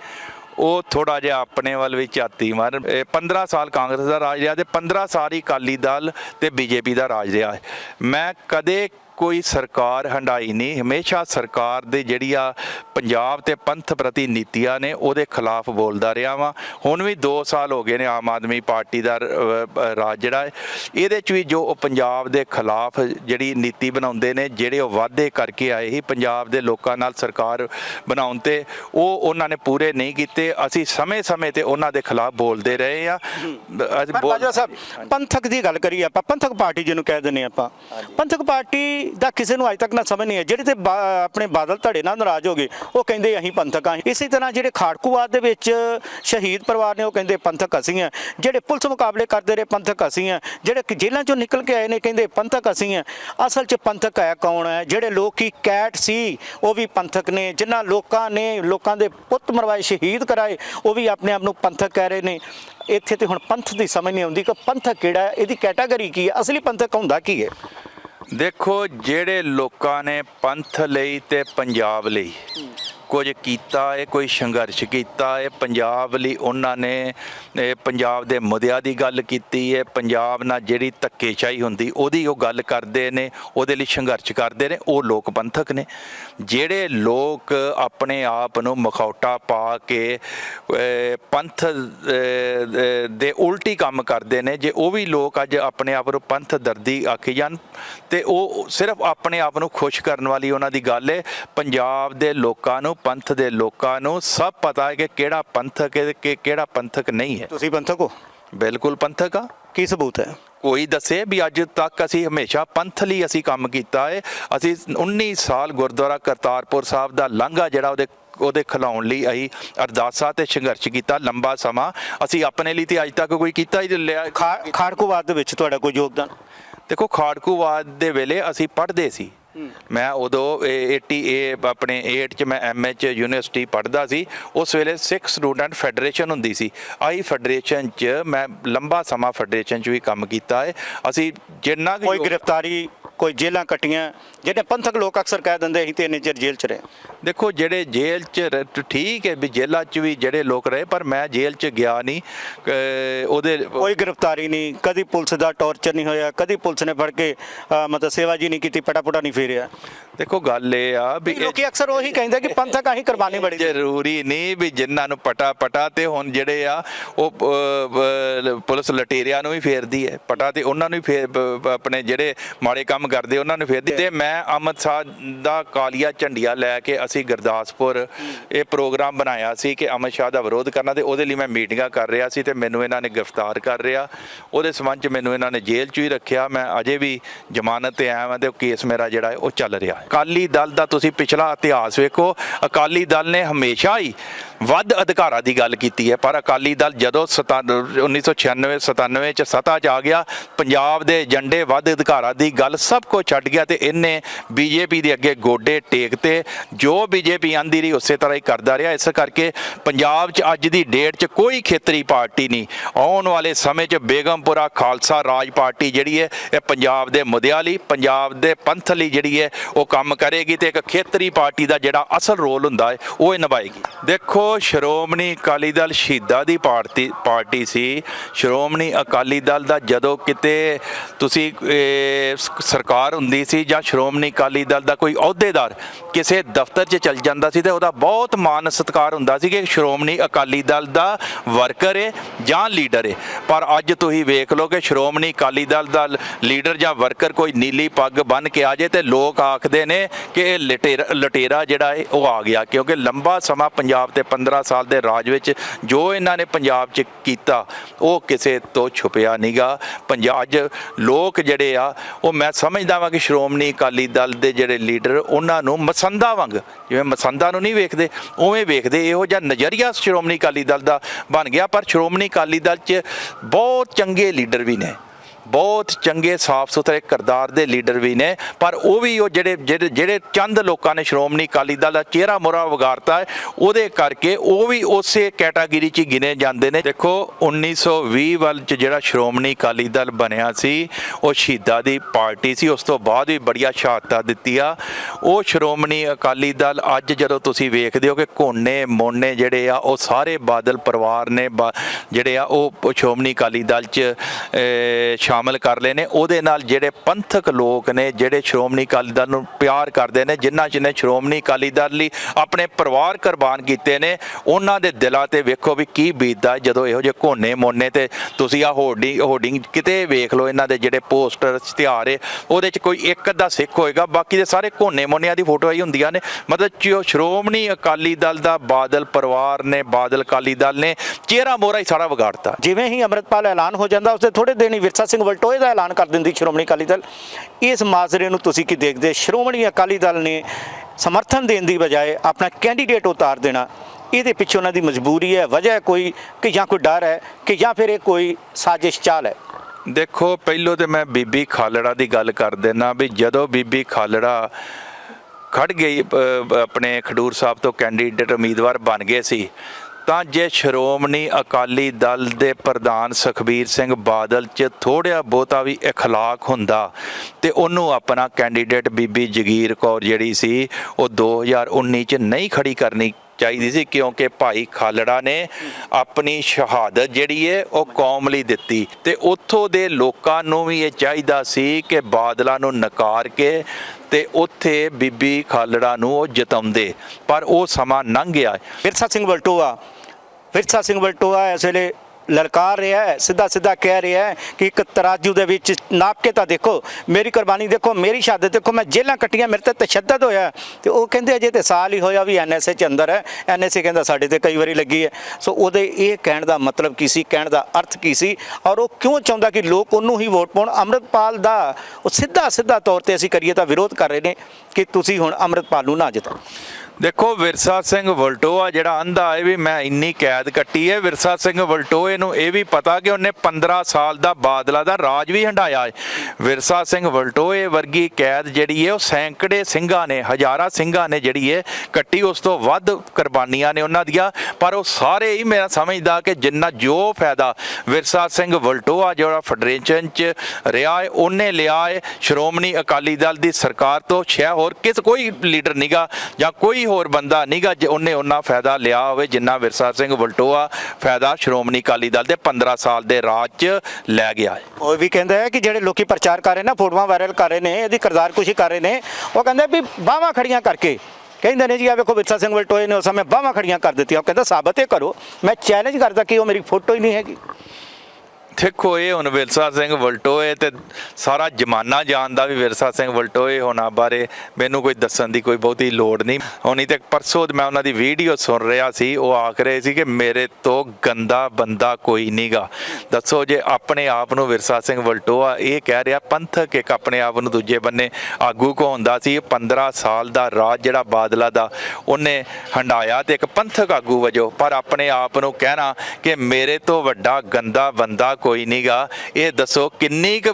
ਉਹ ਥੋੜਾ ਜਿਹਾ ਆਪਣੇ ਵੱਲ ਵੀ ਝਾਤੀ ਮਾਰਨ ਇਹ 15 ਸਾਲ ਕਾਂਗਰਸ ਦਾ ਰਾਜ ਰਿਹਾ ਤੇ 15 ਸਾਲ ਹੀ ਅਕਾਲੀ ਦਲ ਤੇ ਬੀਜੇਪੀ ਦਾ ਰਾਜ ਰਿਹਾ। ਹੈ ਮੈਂ ਕਦੇ ਕੋਈ ਸਰਕਾਰ ਹੰਡਾਈ ਨਹੀਂ ਹਮੇਸ਼ਾ ਸਰਕਾਰ ਦੇ ਜਿਹੜੀ ਆ ਪੰਜਾਬ ਤੇ ਪੰਥ ਪ੍ਰਤੀ ਨੀਤੀਆਂ ਨੇ ਉਹਦੇ ਖਿਲਾਫ ਬੋਲਦਾ ਰਿਹਾ ਵਾਂ। ਹੁਣ ਵੀ 2 ਸਾਲ ਹੋ ਗਏ ਨੇ ਆਮ ਆਦਮੀ ਪਾਰਟੀ ਦਾ ਰਾਜ ਜਿਹੜਾ ਹੈ। ਇਹਦੇ ਚ ਵੀ ਜੋ ਉਹ ਪੰਜਾਬ ਦੇ ਖਿਲਾਫ ਜਿਹੜੀ ਨੀਤੀ ਬਣਾਉਂਦੇ ਨੇ ਜਿਹੜੇ ਉਹ ਵਾਅਦੇ ਕਰਕੇ ਆਏ ਸੀ ਪੰਜਾਬ ਦੇ ਲੋਕਾਂ ਨਾਲ ਸਰਕਾਰ ਬਣਾਉਣ ਤੇ ਉਹ ਉਹਨਾਂ ਨੇ ਪੂਰੇ ਨਹੀਂ ਕੀਤੇ। ਅਸੀਂ ਸਮੇਂ-ਸਮੇਂ ਤੇ ਉਹਨਾਂ ਦੇ ਖਿਲਾਫ ਬੋਲਦੇ ਰਹੇ ਆ। ਬੋਲ- ਬਾਜਵਾ ਸਾਹਿਬ ਪੰਥਕ ਦੀ ਗੱਲ ਕਰੀਏ ਆਪਾਂ ਪੰਥਕ ਪਾਰਟੀ ਜਿਹਨੂੰ ਕਹਿ ਦਿੰਦੇ ਆਪਾਂ। ਪੰਥਕ ਪਾਰਟੀ ਦਾ ਕਿਸੇ ਨੂੰ ਅਜੇ ਤੱਕ ਨਾ ਸਮਝ ਨਹੀਂ ਹੈ ਜਿਹੜੇ ਤੇ ਬਾ- ਆਪਣੇ ਬਾਦਲ ਧੜੇ ਨਾਲ ਨਾਰਾਜ਼ ਹੋ ਗਏ, ਉਹ ਕਹਿੰਦੇ ਅਸੀਂ ਪੰਥਕ ਆਂ ਇਸੇ ਤਰ੍ਹਾਂ ਜਿਹੜੇ ਖਾੜਕੂਵਾਦ ਦੇ ਵਿੱਚ ਸ਼ਹੀਦ ਪਰਿਵਾਰ ਨੇ, ਉਹ ਕਹਿੰਦੇ ਪੰਥਕ ਅਸੀਂ ਆ ਜਿਹੜੇ ਪੁਲਿਸ ਮੁਕਾਬਲੇ ਕਰਦੇ ਰਹੇ, ਪੰਥਕ ਅਸੀਂ ਆ ਜਿਹੜੇ ਜੇਲ੍ਹਾਂ ਚੋਂ ਨਿਕਲ ਕੇ ਆਏ ਨੇ, ਕਹਿੰਦੇ ਪੰਥਕ ਅਸੀਂ ਆ ਅਸਲ 'ਚ ਪੰਥਕ ਹੈ ਕੌਣ ਹੈ? ਜਿਹੜੇ ਲੋਕੀ ਕੈਟ ਸੀ, ਉਹ ਵੀ ਪੰਥਕ ਨੇ। ਜਿਨ੍ਹਾਂ ਲੋਕਾਂ ਨੇ, ਲੋਕਾਂ ਦੇ ਪੁੱਤ ਮਰਵਾਏ, ਸ਼ਹੀਦ ਕਰਾਏ, ਉਹ ਵੀ ਆਪਣੇ ਆਪ ਨੂੰ ਪੰਥਕ ਕਹਿ ਰਹੇ ਨੇ। ਇੱਥੇ ਤੇ ਹੁਣ ਪੰਥ ਦੀ ਸਮਝ ਨਹੀਂ ਆਉਂਦੀ ਕਿ ਪੰਥਕ ਕਿਹੜਾ ਇਹਦੀ ਕੈਟਾਗਰੀ ਕੀ ਹੈ? ਅਸਲੀ ਪੰਥਕ ਹੁੰਦਾ ਕੀ ਹੈ? ਦੇਖੋ ਜਿਹੜੇ ਲੋਕਾਂ ਨੇ ਪੰਥ ਲਈ ਤੇ ਪੰਜਾਬ ਲਈ ਕੁਝ ਕੀਤਾ ਹੈ ਕੋਈ ਸੰਘਰਸ਼ ਕੀਤਾ ਹੈ ਪੰਜਾਬ ਲਈ ਉਹਨਾਂ ਨੇ ਪੰਜਾਬ ਦੇ ਮੁੱਦਿਆਂ ਦੀ ਗੱਲ ਕੀਤੀ ਹੈ ਪੰਜਾਬ ਨਾਲ ਜਿਹੜੀ ਧੱਕੇਸ਼ਾਹੀ ਹੁੰਦੀ, ਉਹਦੀ ਉਹ ਗੱਲ ਕਰਦੇ ਨੇ, ਉਹਦੇ ਲਈ ਸੰਘਰਸ਼ ਕਰਦੇ ਨੇ, ਉਹ ਲੋਕ ਪੰਥਕ ਨੇ। ਜਿਹੜੇ ਲੋਕ ਆਪਣੇ ਆਪ ਨੂੰ ਮਖੌਟਾ ਪਾ ਕੇ ਪੰਥ ਦੇ ਉਲਟੀ ਕੰਮ ਕਰਦੇ ਨੇ, ਜੇ ਉਹ ਵੀ ਲੋਕ ਅੱਜ ਆਪਣੇ ਆਪ ਨੂੰ ਪੰਥ ਦਰਦੀ ਆਖੀ ਜਾਣ, ਤੇ ਉਹ ਸਿਰਫ ਆਪਣੇ ਆਪ ਨੂੰ ਖੁਸ਼ ਕਰਨ ਵਾਲੀ ਉਹਨਾਂ ਦੀ ਗੱਲ ਹੈ ਪੰਜਾਬ ਦੇ ਲੋਕਾਂ ਨੂੰ ਪੰਥ ਦੇ ਲੋਕਾਂ ਨੂੰ ਸਭ ਪਤਾ ਹੈ ਕਿ ਕਿਹੜਾ ਪੰਥਕ ਹੈ ਤੇ ਕਿਹੜਾ ਪੰਥਕ ਨਹੀਂ ਹੈ। ਤੁਸੀਂ ਪੰਥਕ ਹੋ? ਬਿਲਕੁਲ ਪੰਥਕ ਆ। ਕੀ ਸਬੂਤ ਹੈ? ਕੋਈ ਦੱਸੇ ਵੀ ਅੱਜ ਤੱਕ ਅਸੀਂ ਹਮੇਸ਼ਾ ਪੰਥ ਲਈ ਅਸੀਂ ਕੰਮ ਕੀਤਾ ਹੈ। ਅਸੀਂ 19 ਸਾਲ ਗੁਰਦੁਆਰਾ ਕਰਤਾਰਪੁਰ ਸਾਹਿਬ ਦਾ ਲਾਂਘਾ ਜਿਹੜਾ ਉਹਦੇ ਉਹਦੇ ਖਿਲਾਉਣ ਲਈ ਅਸੀਂ ਅਰਦਾਸਾਂ ਤੇ ਸੰਘਰਸ਼ ਕੀਤਾ ਲੰਬਾ ਸਮਾਂ। ਅਸੀਂ ਆਪਣੇ ਲਈ ਤੇ ਅੱਜ ਤੱਕ ਕੋਈ ਕੀਤਾ ਹੀ ਲਿਆ ਖਾੜਕੂਵਾਦ ਦੇ ਵਿੱਚ ਤੁਹਾਡਾ ਕੋਈ ਯੋਗਦਾਨ? ਦੇਖੋ ਖਾੜਕੂਵਾਦ ਦੇ ਵੇਲੇ ਅਸੀਂ ਪੜ੍ਹਦੇ ਸੀ। ਮੈਂ ਉਦੋਂ 88 ਆਪਣੇ 8 ਚ ਮੈਂ ਐਮਏ ਚ ਯੂਨੀਵਰਸਿਟੀ ਪੜ੍ਹਦਾ ਸੀ। ਉਸ ਵੇਲੇ ਸਿੱਖ ਸਟੂਡੈਂਟ ਫੈਡਰੇਸ਼ਨ ਹੁੰਦੀ ਸੀ। ਆਈ ਫੈਡਰੇਸ਼ਨ ਚ ਮੈਂ ਲੰਬਾ ਸਮਾਂ ਫੈਡਰੇਸ਼ਨ ਚ ਵੀ ਕੰਮ ਕੀਤਾ ਹੈ। ਅਸੀਂ ਜਿੰਨਾ ਕੋਈ ਗ੍ਰਿਫਤਾਰੀ ਕੋਈ ਜੇਲਾਂ ਕੱਟੀਆਂ ਜਿਹੜੇ ਪੰਥਕ ਲੋਕ ਅਕਸਰ ਕਹਿ ਦਿੰਦੇ ਅਸੀਂ ਤੇ ਇੰਨੇ ਚਿਰ ਜੇਲ੍ਹ 'ਚ ਰਹੇ ਦੇਖੋ ਜਿਹੜੇ ਜੇਲ੍ਹ ਚ ਠੀਕ ਹੈ ਵੀ ਜੇਲ੍ਹਾਂ ਚ ਵੀ ਜਿਹੜੇ ਲੋਕ ਰਹੇ ਪਰ ਮੈਂ ਜੇਲ੍ਹ ਚ ਗਿਆ ਨਹੀਂ ਉਹਦੇ ਕੋਈ ਗ੍ਰਿਫਤਾਰੀ ਨਹੀਂ ਕਦੀ ਪੁਲਿਸ ਦਾ ਟੌਰਚਰ ਨਹੀਂ ਹੋਇਆ ਕਦੀ ਪੁਲਿਸ ਨੇ ਫੜ ਕੇ ਮਤਲਬ ਸੇਵਾ ਜੀ ਨਹੀਂ ਕੀਤੀ ਪਟਾਪਟਾ ਨਹੀਂ ਫੇਰਿਆ ਦੇਖੋ ਗੱਲ ਇਹ ਆ ਵੀ ਲੋਕੀ ਅਕਸਰ ਉਹੀ ਕਹਿੰਦੇ ਕਿ ਪੰਥਕ ਅਸੀਂ ਕੁਰਬਾਨੀ ਬੜੀ। ਜ਼ਰੂਰੀ ਨਹੀਂ ਵੀ ਜਿਨ੍ਹਾਂ ਨੂੰ ਪਟਾ ਪਟਾ ਤੇ ਹੁਣ ਜਿਹੜੇ ਆ ਉਹ ਪੁਲਿਸ ਲਟੇਰਿਆਂ ਨੂੰ ਵੀ ਫੇਰਦੀ ਹੈ ਪਟਾ ਤੇ ਉਹਨਾਂ ਨੂੰ ਵੀ ਆਪਣੇ ਜਿਹੜੇ ਮਾੜੇ ਕੰਮ ਕਰਦੇ ਉਹਨਾਂ ਨੂੰ ਫੇਰਦੀ ਤੇ ਮੈਂ ਅਮਿਤ ਸ਼ਾਹ ਦਾ ਕਾਲੀਆ ਝੰਡੀਆਂ ਲੈ ਕੇ ਅਸੀਂ ਗੁਰਦਾਸਪੁਰ ਇਹ ਪ੍ਰੋਗਰਾਮ ਬਣਾਇਆ ਸੀ ਕਿ ਅਮਿਤ ਸ਼ਾਹ ਦਾ ਵਿਰੋਧ ਕਰਨਾ ਤੇ ਉਹਦੇ ਲਈ ਮੈਂ ਮੀਟਿੰਗਾਂ ਕਰ ਰਿਹਾ ਸੀ ਤੇ ਮੈਨੂੰ ਇਹਨਾਂ ਨੇ ਗ੍ਰਿਫਤਾਰ ਕਰ ਰਿਹਾ। ਉਹਦੇ ਸਬੰਧ ਚ ਮੈਨੂੰ ਇਹਨਾਂ ਨੇ ਜੇਲ੍ਹ ਚ ਹੀ ਰੱਖਿਆ। ਮੈਂ ਅਜੇ ਵੀ ਜ਼ਮਾਨਤ ਤੇ ਆਇਆ ਹਾਂ ਤੇ ਉਹ ਕੇਸ ਮੇਰਾ ਜਿਹੜਾ ਹੈ ਉਹ ਚੱਲ ਰਿਹਾ ਹੈ। ਅਕਾਲੀ ਦਲ ਦਾ ਤੁਸੀਂ ਪਿਛਲਾ ਇਤਿਹਾਸ ਵੇਖੋ ਅਕਾਲੀ ਦਲ ਨੇ ਹਮੇਸ਼ਾ ਹੀ ਵੱਧ ਅਧਿਕਾਰਾਂ ਦੀ ਗੱਲ ਕੀਤੀ ਹੈ ਪਰ ਅਕਾਲੀ ਦਲ ਜਦੋਂ 1996 97 ਚ ਸੱਤਾ 'ਚ ਆ ਗਿਆ ਪੰਜਾਬ ਦੇ ਏਜੰਡੇ ਵੱਧ ਅਧਿਕਾਰਾਂ ਦੀ ਗੱਲ ਸਭ ਕੁਝ ਛੱਡ ਗਿਆ ਤੇ ਇਹਨੇ ਬੀਜੇਪੀ ਦੇ ਅੱਗੇ ਗੋਡੇ ਟੇਕਤੇ। ਜੋ ਬੀਜੇਪੀ ਆਂਦੀ ਰਹੀ, ਉਸੇ ਤਰ੍ਹਾਂ ਹੀ ਕਰਦਾ ਰਿਹਾ। ਇਸ ਕਰਕੇ ਪੰਜਾਬ 'ਚ ਅੱਜ ਦੀ ਡੇਟ 'ਚ ਕੋਈ ਖੇਤਰੀ ਪਾਰਟੀ ਨਹੀਂ। ਆਉਣ ਵਾਲੇ ਸਮੇਂ 'ਚ ਬੇਗਮਪੁਰਾ ਖਾਲਸਾ ਰਾਜ ਪਾਰਟੀ ਜਿਹੜੀ ਹੈ, ਇਹ ਪੰਜਾਬ ਦੇ ਮੁੱਦਿਆਂ ਲਈ ਪੰਜਾਬ ਦੇ ਪੰਥ ਲਈ ਜਿਹੜੀ ਹੈ, ਉਹ ਕੰਮ ਕਰੇਗੀ ਤੇ ਇੱਕ ਖੇਤਰੀ ਪਾਰਟੀ ਦਾ ਜਿਹੜਾ ਅਸਲ ਰੋਲ ਹੁੰਦਾ ਹੈ, ਉਹ ਇਹ ਨਿਭਾਏਗੀ। ਦੇਖੋ, ਸ਼੍ਰੋਮਣੀ ਅਕਾਲੀ ਦਲ ਸ਼ਹੀਦਾਂ ਦੀ ਪਾਰਟੀ ਪਾਰਟੀ ਸੀ। ਸ਼੍ਰੋਮਣੀ ਅਕਾਲੀ ਦਲ ਦਾ ਜਦੋਂ ਕਿਤੇ ਤੁਸੀਂ ਸਰਕਾਰ ਹੁੰਦੀ ਸੀ ਜਾਂ ਸ਼੍ਰੋਮਣੀ ਅਕਾਲੀ ਦਲ ਦਾ ਕੋਈ ਅਹੁਦੇਦਾਰ ਕਿਸੇ ਦਫ਼ਤਰ 'ਚ ਚੱਲ ਜਾਂਦਾ ਸੀ ਤੇ ਉਹਦਾ ਬਹੁਤ ਮਾਨ ਸਤਿਕਾਰ ਹੁੰਦਾ ਸੀ ਕਿ ਸ਼੍ਰੋਮਣੀ ਅਕਾਲੀ ਦਲ ਦਾ ਵਰਕਰ ਹੈ ਜਾਂ ਲੀਡਰ ਹੈ ਪਰ ਅੱਜ ਤੁਸੀਂ ਵੇਖ ਲਓ ਕਿ ਸ਼੍ਰੋਮਣੀ ਅਕਾਲੀ ਦਲ ਦਾ ਲੀਡਰ ਜਾਂ ਵਰਕਰ ਕੋਈ ਨੀਲੀ ਪੱਗ ਬੰਨ ਕੇ ਆ ਜੇ ਤੇ ਲੋਕ ਆਖਦੇ ਨੇ ਕਿ ਇਹ ਲਟੇਰਾ ਲਟੇਰਾ ਜਿਹੜਾ ਹੈ ਉਹ ਆ ਗਿਆ ਕਿਉਂਕਿ ਲੰਬਾ ਸਮਾਂ ਪੰਜਾਬ ਤੇ 15 ਸਾਲ ਦੇ ਰਾਜ ਵਿੱਚ ਜੋ ਇਹਨਾਂ ਨੇ ਪੰਜਾਬ 'ਚ ਕੀਤਾ ਉਹ ਕਿਸੇ ਤੋਂ ਛੁਪਿਆ ਨਹੀਂਗਾ ਪੰਜਾਬ 'ਚ ਲੋਕ ਜਿਹੜੇ ਆ, ਉਹ ਮੈਂ ਸਮਝਦਾ ਵਾਂ ਕਿ ਸ਼੍ਰੋਮਣੀ ਅਕਾਲੀ ਦਲ ਦੇ ਜਿਹੜੇ ਲੀਡਰ, ਉਹਨਾਂ ਨੂੰ ਮਸੰਦਾ ਵਾਂਗ, ਜਿਵੇਂ ਮਸੰਦਾ ਨੂੰ ਨਹੀਂ ਵੇਖਦੇ, ਉਵੇਂ ਵੇਖਦੇ, ਇਹੋ ਜਿਹਾ ਨਜ਼ਰੀਆ ਸ਼੍ਰੋਮਣੀ ਅਕਾਲੀ ਦਲ ਦਾ ਬਣ ਗਿਆ। ਪਰ ਸ਼੍ਰੋਮਣੀ ਅਕਾਲੀ ਦਲ 'ਚ ਬਹੁਤ ਚੰਗੇ ਲੀਡਰ ਵੀ ਨੇ। ਬਹੁਤ ਚੰਗੇ ਸਾਫ਼ ਸੁਥਰੇ ਕਿਰਦਾਰ ਦੇ ਲੀਡਰ ਵੀ ਨੇ, ਪਰ ਉਹ ਵੀ ਉਹ ਜਿਹੜੇ ਜਿਹੜੇ ਜਿਹੜੇ ਚੰਦ ਲੋਕਾਂ ਨੇ, ਸ਼੍ਰੋਮਣੀ ਅਕਾਲੀ ਦਲ ਦਾ ਚਿਹਰਾ ਮੋਰਾ ਵਿਗਾੜਤਾ ਉਹਦੇ ਕਰਕੇ ਉਹ ਵੀ ਉਸੇ ਕੈਟਾਗਰੀ 'ਚ ਹੀ ਗਿਣੇ ਜਾਂਦੇ ਨੇ। ਦੇਖੋ 1920 ਵੱਲ 'ਚ ਜਿਹੜਾ ਸ਼੍ਰੋਮਣੀ ਅਕਾਲੀ ਦਲ ਬਣਿਆ ਸੀ, ਉਹ ਸ਼ਹੀਦਾਂ ਦੀ ਪਾਰਟੀ ਸੀ, ਉਸ ਤੋਂ ਬਾਅਦ ਵੀ ਬੜੀਆਂ ਸ਼ਹਾਦਤਾਂ ਦਿੱਤੀਆਂ। ਉਹ ਸ਼੍ਰੋਮਣੀ ਅਕਾਲੀ ਦਲ ਅੱਜ ਜਦੋਂ ਤੁਸੀਂ ਵੇਖਦੇ ਹੋ ਕਿ ਕੋਨੇ ਮੋਨੇ ਜਿਹੜੇ ਆ, ਉਹ ਸਾਰੇ ਬਾਦਲ ਪਰਿਵਾਰ ਨੇ, ਬਾ- ਜਿਹੜੇ ਆ, ਉਹ ਸ਼੍ਰੋਮਣੀ ਅਕਾਲੀ ਦਲ 'ਚ ਸ਼ਾਮਲ ਕਰ ਲਏ ਨੇ। ਉਹਦੇ ਨਾਲ ਜਿਹੜੇ ਪੰਥਕ ਲੋਕ ਨੇ, ਜਿਹੜੇ ਸ਼੍ਰੋਮਣੀ ਅਕਾਲੀ ਦਲ ਨੂੰ ਪਿਆਰ ਕਰਦੇ ਨੇ, ਜਿਨ੍ਹਾਂ ਜਿਹਨੇ ਸ਼੍ਰੋਮਣੀ ਅਕਾਲੀ ਦਲ ਲਈ ਆਪਣੇ ਪਰਿਵਾਰ ਕੁਰਬਾਨ ਕੀਤੇ ਨੇ, ਉਹਨਾਂ ਦੇ ਦਿਲਾਂ ਤੇ ਵੇਖੋ ਵੀ ਕੀ ਬੀਤਦਾ ਜਦੋਂ ਇਹੋ ਜਿਹੇ ਕੋਨੇ ਮੋਨੇ ਤੇ ਤੁਸੀਂ ਆ ਹੋਰਡਿੰਗ ਹੋਰਡਿੰਗ ਕਿਤੇ ਵੇਖ ਲਓ, ਇਹਨਾਂ ਦੇ ਜਿਹੜੇ ਪੋਸਟਰ ਇਸ਼ਤਿਹਾਰ ਹੈ, ਉਹਦੇ 'ਚ ਕੋਈ ਇੱਕ ਅੱਧਾ ਸਿੱਖ ਹੋਏਗਾ, ਬਾਕੀ ਦੇ ਸਾਰੇ ਕੋਨੇ ਮੋਨਿਆਂ ਦੀ ਫੋਟੋ ਆਈ ਹੁੰਦੀਆਂ ਨੇ। ਮਤਲਬ ਜੋ ਸ਼੍ਰੋਮਣੀ ਅਕਾਲੀ ਦਲ ਦਾ ਬਾਦਲ ਪਰਿਵਾਰ ਨੇ, ਬਾਦਲ ਅਕਾਲੀ ਦਲ ਨੇ, ਚਿਹਰਾ ਮੋਰਾ ਹੀ ਸਾਰਾ ਵਿਗਾੜਤਾ। ਜਿਵੇਂ ਹੀ ਅੰਮ੍ਰਿਤਪਾਲ ਐਲਾਨ ਹੋ ਜਾਂਦਾ, ਉਸਦੇ ਥੋੜੇ ਦਿਨ ਹੀ ਵਿਰਸਾ ਸਿੰਘ ਵਲਟੋਏ ਦਾ ਐਲਾਨ ਕਰ ਦਿੰਦੀ ਸ਼੍ਰੋਮਣੀ ਅਕਾਲੀ ਦਲ। ਇਸ ਮਾਜ਼ਰੇ ਨੂੰ ਤੁਸੀਂ ਕੀ ਦੇਖਦੇ? ਸ਼੍ਰੋਮਣੀ ਅਕਾਲੀ ਦਲ ਨੇ ਸਮਰਥਨ ਦੇਣ ਦੀ ਬਜਾਏ ਆਪਣਾ ਕੈਂਡੀਡੇਟ ਉਤਾਰ ਦੇਣਾ। ਇਹਦੇ ਪਿੱਛੇ ਉਹਨਾਂ ਦੀ ਮਜਬੂਰੀ ਹੈ, ਵਜ੍ਹਾ ਕੋਈ ਕਿ ਜਾਂ ਕੋਈ ਡਰ ਹੈ ਕਿ ਜਾਂ ਫਿਰ ਇਹ ਕੋਈ ਸਾਜ਼ਿਸ਼ ਚਾਲ ਹੈ? ਦੇਖੋ, ਪਹਿਲੋਂ ਤੇ ਮੈਂ ਬੀਬੀ ਖਾਲੜਾ ਦੀ ਗੱਲ ਕਰ ਦੇਣਾ ਵੀ ਜਦੋਂ ਬੀਬੀ ਖਾਲੜਾ ਖੜ ਗਈ ਆਪਣੇ ਖਡੂਰ ਸਾਹਿਬ ਤੋਂ ਕੈਂਡੀਡੇਟ ਉਮੀਦਵਾਰ ਬਣ ਗਏ ਸੀ ਤਾਂ ਜੇ ਸ਼੍ਰੋਮਣੀ ਅਕਾਲੀ ਦਲ ਦੇ ਪ੍ਰਧਾਨ ਸੁਖਬੀਰ ਸਿੰਘ ਬਾਦਲ 'ਚ ਥੋੜ੍ਹਾ ਬਹੁਤਾ ਵੀ اخلاق ਹੁੰਦਾ ਤੇ ਉਹਨੂੰ ਆਪਣਾ ਕੈਂਡੀਡੇਟ ਬੀਬੀ ਜਗੀਰ ਕੌਰ ਜਿਹੜੀ ਸੀ ਉਹ 2019 'ਚ ਨਹੀਂ ਖੜੀ ਕਰਨੀ ਚਾਹੀਦੀ ਸੀ ਕਿਉਂਕਿ ਭਾਈ ਖਾਲੜਾ ਨੇ ਆਪਣੀ ਸ਼ਹਾਦਤ ਜਿਹੜੀ ਹੈ ਉਹ ਕੌਮ ਲਈ ਦਿੱਤੀ ਤੇ ਉੱਥੋਂ ਦੇ ਲੋਕਾਂ ਨੂੰ ਵੀ ਇਹ ਚਾਹੀਦਾ ਸੀ ਕਿ ਬਾਦਲਾਂ ਨੂੰ ਨਕਾਰ ਕੇ ਤੇ ਉੱਥੇ ਬੀਬੀ ਖਾਲੜਾ ਨੂੰ ਉਹ ਜਿਤਾਉਂਦੇ ਪਰ ਉਹ ਸਮਾਂ ਲੰਘ ਗਿਆ ਵਿਰਸਾ ਸਿੰਘ ਵਲਟੋਆ ਵਿਰਸਾ ਸਿੰਘ ਵਲਟੋਆ ਇਸ ਵੇਲੇ ਲਲਕਾਰ ਰਿਹਾ ਹੈ, ਸਿੱਧਾ ਸਿੱਧਾ ਕਹਿ ਰਿਹਾ ਹੈ ਕਿ ਇੱਕ ਤਰਾਜੂ ਦੇ ਵਿੱਚ ਨਾਪ ਕੇ ਤਾਂ ਦੇਖੋ, ਮੇਰੀ ਕੁਰਬਾਨੀ ਦੇਖੋ, ਮੇਰੀ ਸ਼ਹਾਦਤ ਦੇਖੋ, ਮੈਂ ਜੇਲਾਂ ਕੱਟੀਆਂ, ਮੇਰੇ ਤੇ ਤਸ਼ੱਦਦ ਹੋਇਆ ਤੇ ਉਹ ਕਹਿੰਦੇ ਅਜੇ ਤੇ ਸਾਲ ਹੀ ਹੋਇਆ ਵੀ ਐਨਐਸਏ ਚ ਅੰਦਰ ਹੈ ਐਨਐਸਏ ਕਹਿੰਦਾ ਸਾਡੇ ਤੇ ਕਈ ਵਾਰੀ ਲੱਗੀ ਹੈ। ਸੋ ਉਹਦੇ ਇਹ ਕਹਿਣ ਦਾ ਮਤਲਬ ਕੀ ਸੀ, ਕਹਿਣ ਦਾ ਅਰਥ ਕੀ ਸੀ? ਔਰ ਉਹ ਕਿਉਂ ਚਾਹੁੰਦਾ ਕਿ ਲੋਕ ਉਹਨੂੰ ਹੀ ਵੋਟ ਪਾਉਣ? ਅੰਮ੍ਰਿਤਪਾਲ ਦਾ ਉਹ ਸਿੱਧਾ ਸਿੱਧਾ ਤੌਰ ਤੇ ਅਸੀਂ ਕਰੀਏ ਤਾਂ ਵਿਰੋਧ ਕਰ ਰਹੇ ਨੇ ਕਿ ਤੁਸੀਂ ਹੁਣ ਅੰਮ੍ਰਿਤਪਾਲ ਨੂੰ ਨਾ ਜਿਤਾਓ। ਦੇਖੋ ਵਿਰਸਾ ਸਿੰਘ ਵਲਟੋਆ ਜਿਹੜਾ ਆਂਦਾ ਹੈ ਵੀ ਮੈਂ ਇੰਨੀ ਕੈਦ ਕੱਟੀ ਹੈ। ਵਿਰਸਾ ਸਿੰਘ ਵਲਟੋਏ ਨੂੰ ਇਹ ਵੀ ਪਤਾ ਕਿ ਉਹਨੇ 15 ਸਾਲ ਦਾ ਬਾਦਲਾ ਦਾ ਰਾਜ ਵੀ ਹੰਡਾਇਆ ਹੈ। ਵਿਰਸਾ ਸਿੰਘ ਵਲਟੋਏ ਵਰਗੀ ਕੈਦ ਜਿਹੜੀ ਹੈ, ਉਹ ਸੈਂਕੜੇ ਸਿੰਘਾਂ ਨੇ, ਹਜ਼ਾਰਾਂ ਸਿੰਘਾਂ ਨੇ ਜਿਹੜੀ ਹੈ, ਕੱਟੀ। ਉਸ ਤੋਂ ਵੱਧ ਕੁਰਬਾਨੀਆਂ ਨੇ ਉਹਨਾਂ ਦੀਆਂ। ਪਰ ਉਹ ਸਾਰੇ ਹੀ ਮੈਂ ਸਮਝਦਾ ਕਿ ਜਿੰਨਾ ਜੋ ਫਾਇਦਾ ਵਿਰਸਾ ਸਿੰਘ ਵਲਟੋਆ ਜਿਹੜਾ ਫੈਡਰੇਸ਼ਨ ਚ ਰਿਹਾ ਹੈ, ਉਹਨੇ ਲਿਆ ਹੈ। ਸ਼੍ਰੋਮਣੀ ਅਕਾਲੀ ਦਲ ਦੀ ਸਰਕਾਰ ਤੋਂ ਸ਼ਾਇਦ ਹੋਰ ਕਿਸ ਕੋਈ ਲੀਡਰ ਨਹੀਂਗਾ ਜਾਂ ਕੋਈ ਹੋਰ ਬੰਦਾ ਨਹੀਂਗਾ ਉਹਨੇ ਉਹਨਾਂ ਫਾਇਦਾ ਲਿਆ ਹੋਵੇ, ਜਿੰਨਾ ਵਿਰਸਾ ਸਿੰਘ ਵਲਟੋਆ ਫਾਇਦਾ ਸ਼੍ਰੋਮਣੀ ਅਕਾਲੀ ਦਲ ਦੇ 15 ਸਾਲ ਦੇ ਰਾਜ ਚ ਲੈ ਗਿਆ ਹੈ। ਉਹ ਵੀ ਕਹਿੰਦਾ ਹੈ ਕਿ ਜਿਹੜੇ ਲੋਕੀ ਪ੍ਰਚਾਰ ਕਰ ਰਹੇ ਨਾ, ਫੋਟੋਆਂ ਵਾਇਰਲ ਕਰ ਰਹੇ ਨੇ, ਇਹਦੀ ਕਰਜ਼ਾਰ ਕੁਸ਼ੀ ਕਰ ਰਹੇ ਨੇ, ਉਹ ਕਹਿੰਦੇ ਵੀ ਬਾਹਾਂ ਖੜੀਆਂ ਕਰਕੇ। ਕਹਿੰਦੇ ਨੇ ਜੀ ਆ ਵੇਖੋ ਵਿਰਸਾ ਸਿੰਘ ਵਲਟੋਏ ਨੇ ਉਸ ਸਮੇਂ ਬਾਹਾਂ ਖੜੀਆਂ ਕਰ ਦਿੱਤੀਆਂ। ਉਹ ਕਹਿੰਦਾ, ਸਾਬਤ ਇਹ ਕਰੋ। ਮੈਂ ਚੈਲੰਜ ਕਰਦਾ ਕਿ ਉਹ ਮੇਰੀ ਫੋਟੋ ਹੀ ਨਹੀਂ ਹੈਗੀ। ਦੇਖੋ, ਇਹ ਹੁਣ ਵਿਰਸਾ ਸਿੰਘ ਵਲਟੋਏ ਤੇ ਸਾਰਾ ਜਮਾਨਾ ਜਾਣਦਾ ਵੀ ਵਿਰਸਾ ਸਿੰਘ ਵਲਟੋਏ ਹੋਣਾ ਬਾਰੇ। ਮੈਨੂੰ ਕੋਈ ਦੱਸਣ ਦੀ ਕੋਈ ਬਹੁਤੀ ਲੋੜ ਨਹੀਂ। ਹੁਣੀ ਤੇ ਪਰਸੋਂ ਮੈਂ ਉਹਨਾਂ ਦੀ ਵੀਡੀਓ ਸੁਣ ਰਿਹਾ ਸੀ, ਉਹ ਆਖ ਰਹੇ ਸੀ ਕਿ ਮੇਰੇ ਤੋਂ ਗੰਦਾ ਬੰਦਾ ਕੋਈ ਨਹੀਂਗਾ। ਦੱਸੋ ਜੇ ਆਪਣੇ ਆਪ ਨੂੰ ਵਿਰਸਾ ਸਿੰਘ ਵਲਟੋਆ ਇਹ ਕਹਿ ਰਿਹਾ ਪੰਥਕ ਇੱਕ ਆਪਣੇ ਆਪ ਨੂੰ ਦੂਜੇ ਬੰਨੇ ਆਗੂ ਕਹਾਉਂਦਾ ਸੀ। 15 ਸਾਲ ਦਾ ਰਾਜ ਜਿਹੜਾ ਬਾਦਲਾ ਦਾ, ਉਹਨੇ ਹੰਡਾਇਆ ਤੇ ਇੱਕ ਪੰਥਕ ਆਗੂ ਵਜੋਂ, ਪਰ ਆਪਣੇ ਆਪ ਨੂੰ ਕਹਿਣਾ ਕਿ ਮੇਰੇ ਤੋਂ ਵੱਡਾ ਗੰਦਾ ਬੰਦਾ ਕੋਈ ਨਹੀਂਗਾ ਇਹ ਦੱਸੋ ਕਿੰਨੀ ਕੁ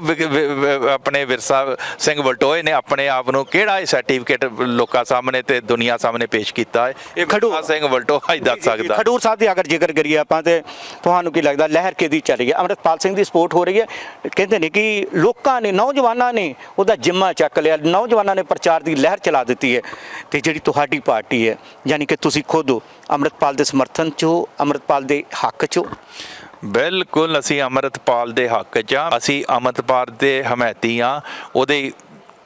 ਆਪਣੇ ਵਿਰਸਾ ਸਿੰਘ ਵਲਟੋਏ ਨੇ ਆਪਣੇ ਆਪ ਨੂੰ ਕਿਹੜਾ ਇਹ ਸਰਟੀਫਿਕੇਟ ਲੋਕਾਂ ਸਾਹਮਣੇ ਤੇ ਦੁਨੀਆ ਸਾਹਮਣੇ ਪੇਸ਼ ਕੀਤਾ ਹੈ? ਇਹ ਖਡੂਰ। ਸਿੰਘ ਵਲਟੋਆ ਹੀ ਦੱਸ ਸਕਦਾ। ਖਡੂਰ ਸਾਹਿਬ ਦੀ ਅਗਰ ਜ਼ਿਕਰ ਕਰੀਏ ਆਪਾਂ ਤੇ ਤੁਹਾਨੂੰ ਕੀ ਲੱਗਦਾ ਲਹਿਰ ਕਿਹਦੀ ਚੱਲ ਰਹੀ ਹੈ? ਅੰਮ੍ਰਿਤਪਾਲ ਸਿੰਘ ਦੀ ਸਪੋਰਟ ਹੋ ਰਹੀ ਹੈ। ਕਹਿੰਦੇ ਨੇ ਕਿ ਲੋਕਾਂ ਨੇ ਨੌਜਵਾਨਾਂ ਨੇ ਉਹਦਾ ਜਿੰਮਾ ਚੱਕ ਲਿਆ। ਨੌਜਵਾਨਾਂ ਨੇ ਪ੍ਰਚਾਰ ਦੀ ਲਹਿਰ ਚਲਾ ਦਿੱਤੀ ਹੈ ਤੇ ਜਿਹੜੀ ਤੁਹਾਡੀ ਪਾਰਟੀ ਹੈ ਯਾਨੀ ਕਿ ਤੁਸੀਂ ਖੁਦ ਹੋ ਅੰਮ੍ਰਿਤਪਾਲ ਦੇ ਸਮਰਥਨ ਚ ਹੋ ਅੰਮ੍ਰਿਤਪਾਲ ਦੇ ਹੱਕ ਚ ਹੋ। ਬਿਲਕੁਲ ਅਸੀਂ ਅਮਰਤਪਾਲ ਦੇ ਹੱਕ 'ਚ ਆ ਅਸੀਂ ਅਮਰਤਪਾਲ ਦੇ ਹਮਾਇਤੀ ਆ ਉਹਦੇ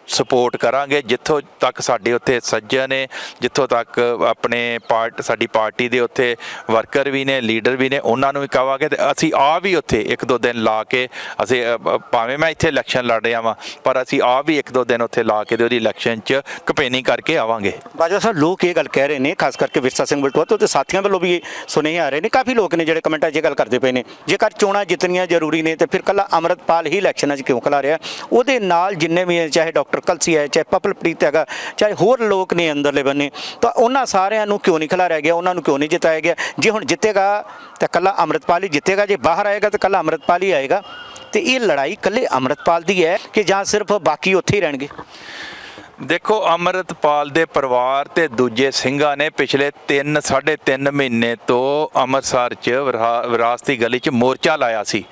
ਸਪੋਰਟ ਕਰਾਂਗੇ। ਜਿੱਥੋਂ ਤੱਕ ਸਾਡੇ ਉੱਥੇ ਸੱਜਣ ਨੇ, ਜਿੱਥੋਂ ਤੱਕ ਆਪਣੇ ਪਾਰਟ, ਸਾਡੀ ਪਾਰਟੀ ਦੇ ਉੱਥੇ ਵਰਕਰ ਵੀ ਨੇ ਲੀਡਰ ਵੀ ਨੇ, ਉਹਨਾਂ ਨੂੰ ਵੀ ਕਹਾਂਗੇ ਤੇ ਅਸੀਂ ਆ ਵੀ ਉੱਥੇ ਇੱਕ ਦੋ ਦਿਨ ਲਾ ਕੇ ਅਸੀਂ ਭਾਵੇਂ ਮੈਂ ਇੱਥੇ ਇਲੈਕਸ਼ਨ ਲੜ ਰਿਹਾ ਵਾਂ, ਪਰ ਅਸੀਂ ਆ ਵੀ ਇੱਕ ਦੋ ਦਿਨ ਉੱਥੇ ਲਾ ਕੇ ਤੇ ਉਹਦੀ ਇਲੈਕਸ਼ਨ 'ਚ ਕਪੇਨਿੰਗ ਕਰਕੇ ਆਵਾਂਗੇ। ਬਾਜਵਾ ਸਾਹਿਬ, ਲੋਕ ਇਹ ਗੱਲ ਕਹਿ ਰਹੇ ਨੇ, ਖਾਸ ਕਰਕੇ ਵਿਰਸਾ ਸਿੰਘ ਬਲਟੋਆ ਤੋਂ ਤੇ ਸਾਥੀਆਂ ਵੱਲੋਂ ਵੀ ਇਹ ਸੁਨੇਹੇ ਆ ਰਹੇ ਨੇ। ਕਾਫੀ ਲੋਕ ਨੇ ਜਿਹੜੇ ਕਮੈਂਟਾਂ 'ਚ ਇਹ ਗੱਲ ਕਰਦੇ ਪਏ ਨੇ, ਜੇਕਰ ਚੋਣਾਂ ਜਿੱਤਣੀਆਂ ਜ਼ਰੂਰੀ ਨੇ ਤੇ ਫਿਰ ਕੱਲਾ ਅਮਰਤਪਾਲ ਹੀ ਇਲੈਕਸ਼ਨਾਂ 'ਚ ਕਿਉਂ ਖਲਾ ਰਿਹਾ ਉਹਦੇ ਨਾਲ ਜਿੰਨੇ ਵੀ ਚਾਹੇ ਡਾਕਟਰ ਕਲਸੀ ਹੈ, ਚਾਹੇ ਪਪਲਪ੍ਰੀਤ ਹੈਗਾ, ਚਾਹੇ ਹੋਰ ਲੋਕ ਨੇ ਅੰਦਰਲੇ ਬੰਨੇ, ਤਾਂ ਉਹਨਾਂ ਸਾਰਿਆਂ ਨੂੰ ਕਿਉਂ ਨਹੀਂ ਖਿਲਾਰਿਆ ਗਿਆ, ਉਹਨਾਂ ਨੂੰ ਕਿਉਂ ਨਹੀਂ ਜਿਤਾਇਆ ਗਿਆ? ਜੇ ਹੁਣ ਜਿੱਤੇਗਾ, ਤਾਂ ਕੱਲਾ ਅਮਰਤਪਾਲ ਹੀ ਜਿੱਤੇਗਾ, ਜੇ ਬਾਹਰ ਆਏਗਾ, ਤਾਂ ਕੱਲਾ ਅਮਰਤਪਾਲ ਹੀ ਆਏਗਾ। ਤੇ ਇਹ ਲੜਾਈ ਕੱਲੇ ਅਮਰਤਪਾਲ ਦੀ ਹੈ ਕਿ ਜਾਂ ਸਿਰਫ ਬਾਕੀ ਉੱਥੇ ਹੀ ਰਹਿਣਗੇ? ਦੇਖੋ, ਅਮਰਤਪਾਲ ਦੇ ਪਰਿਵਾਰ ਤੇ ਦੂਜੇ ਸਿੰਘਾਂ ਨੇ ਪਿਛਲੇ 3 3.5 ਮਹੀਨੇ ਤੋਂ ਅੰਮ੍ਰਿਤਸਰ ਚ ਵਿਰਾਸਤੀ ਗਲੀ ਚ ਮੋਰਚਾ ਲਾਇਆ ਸੀ।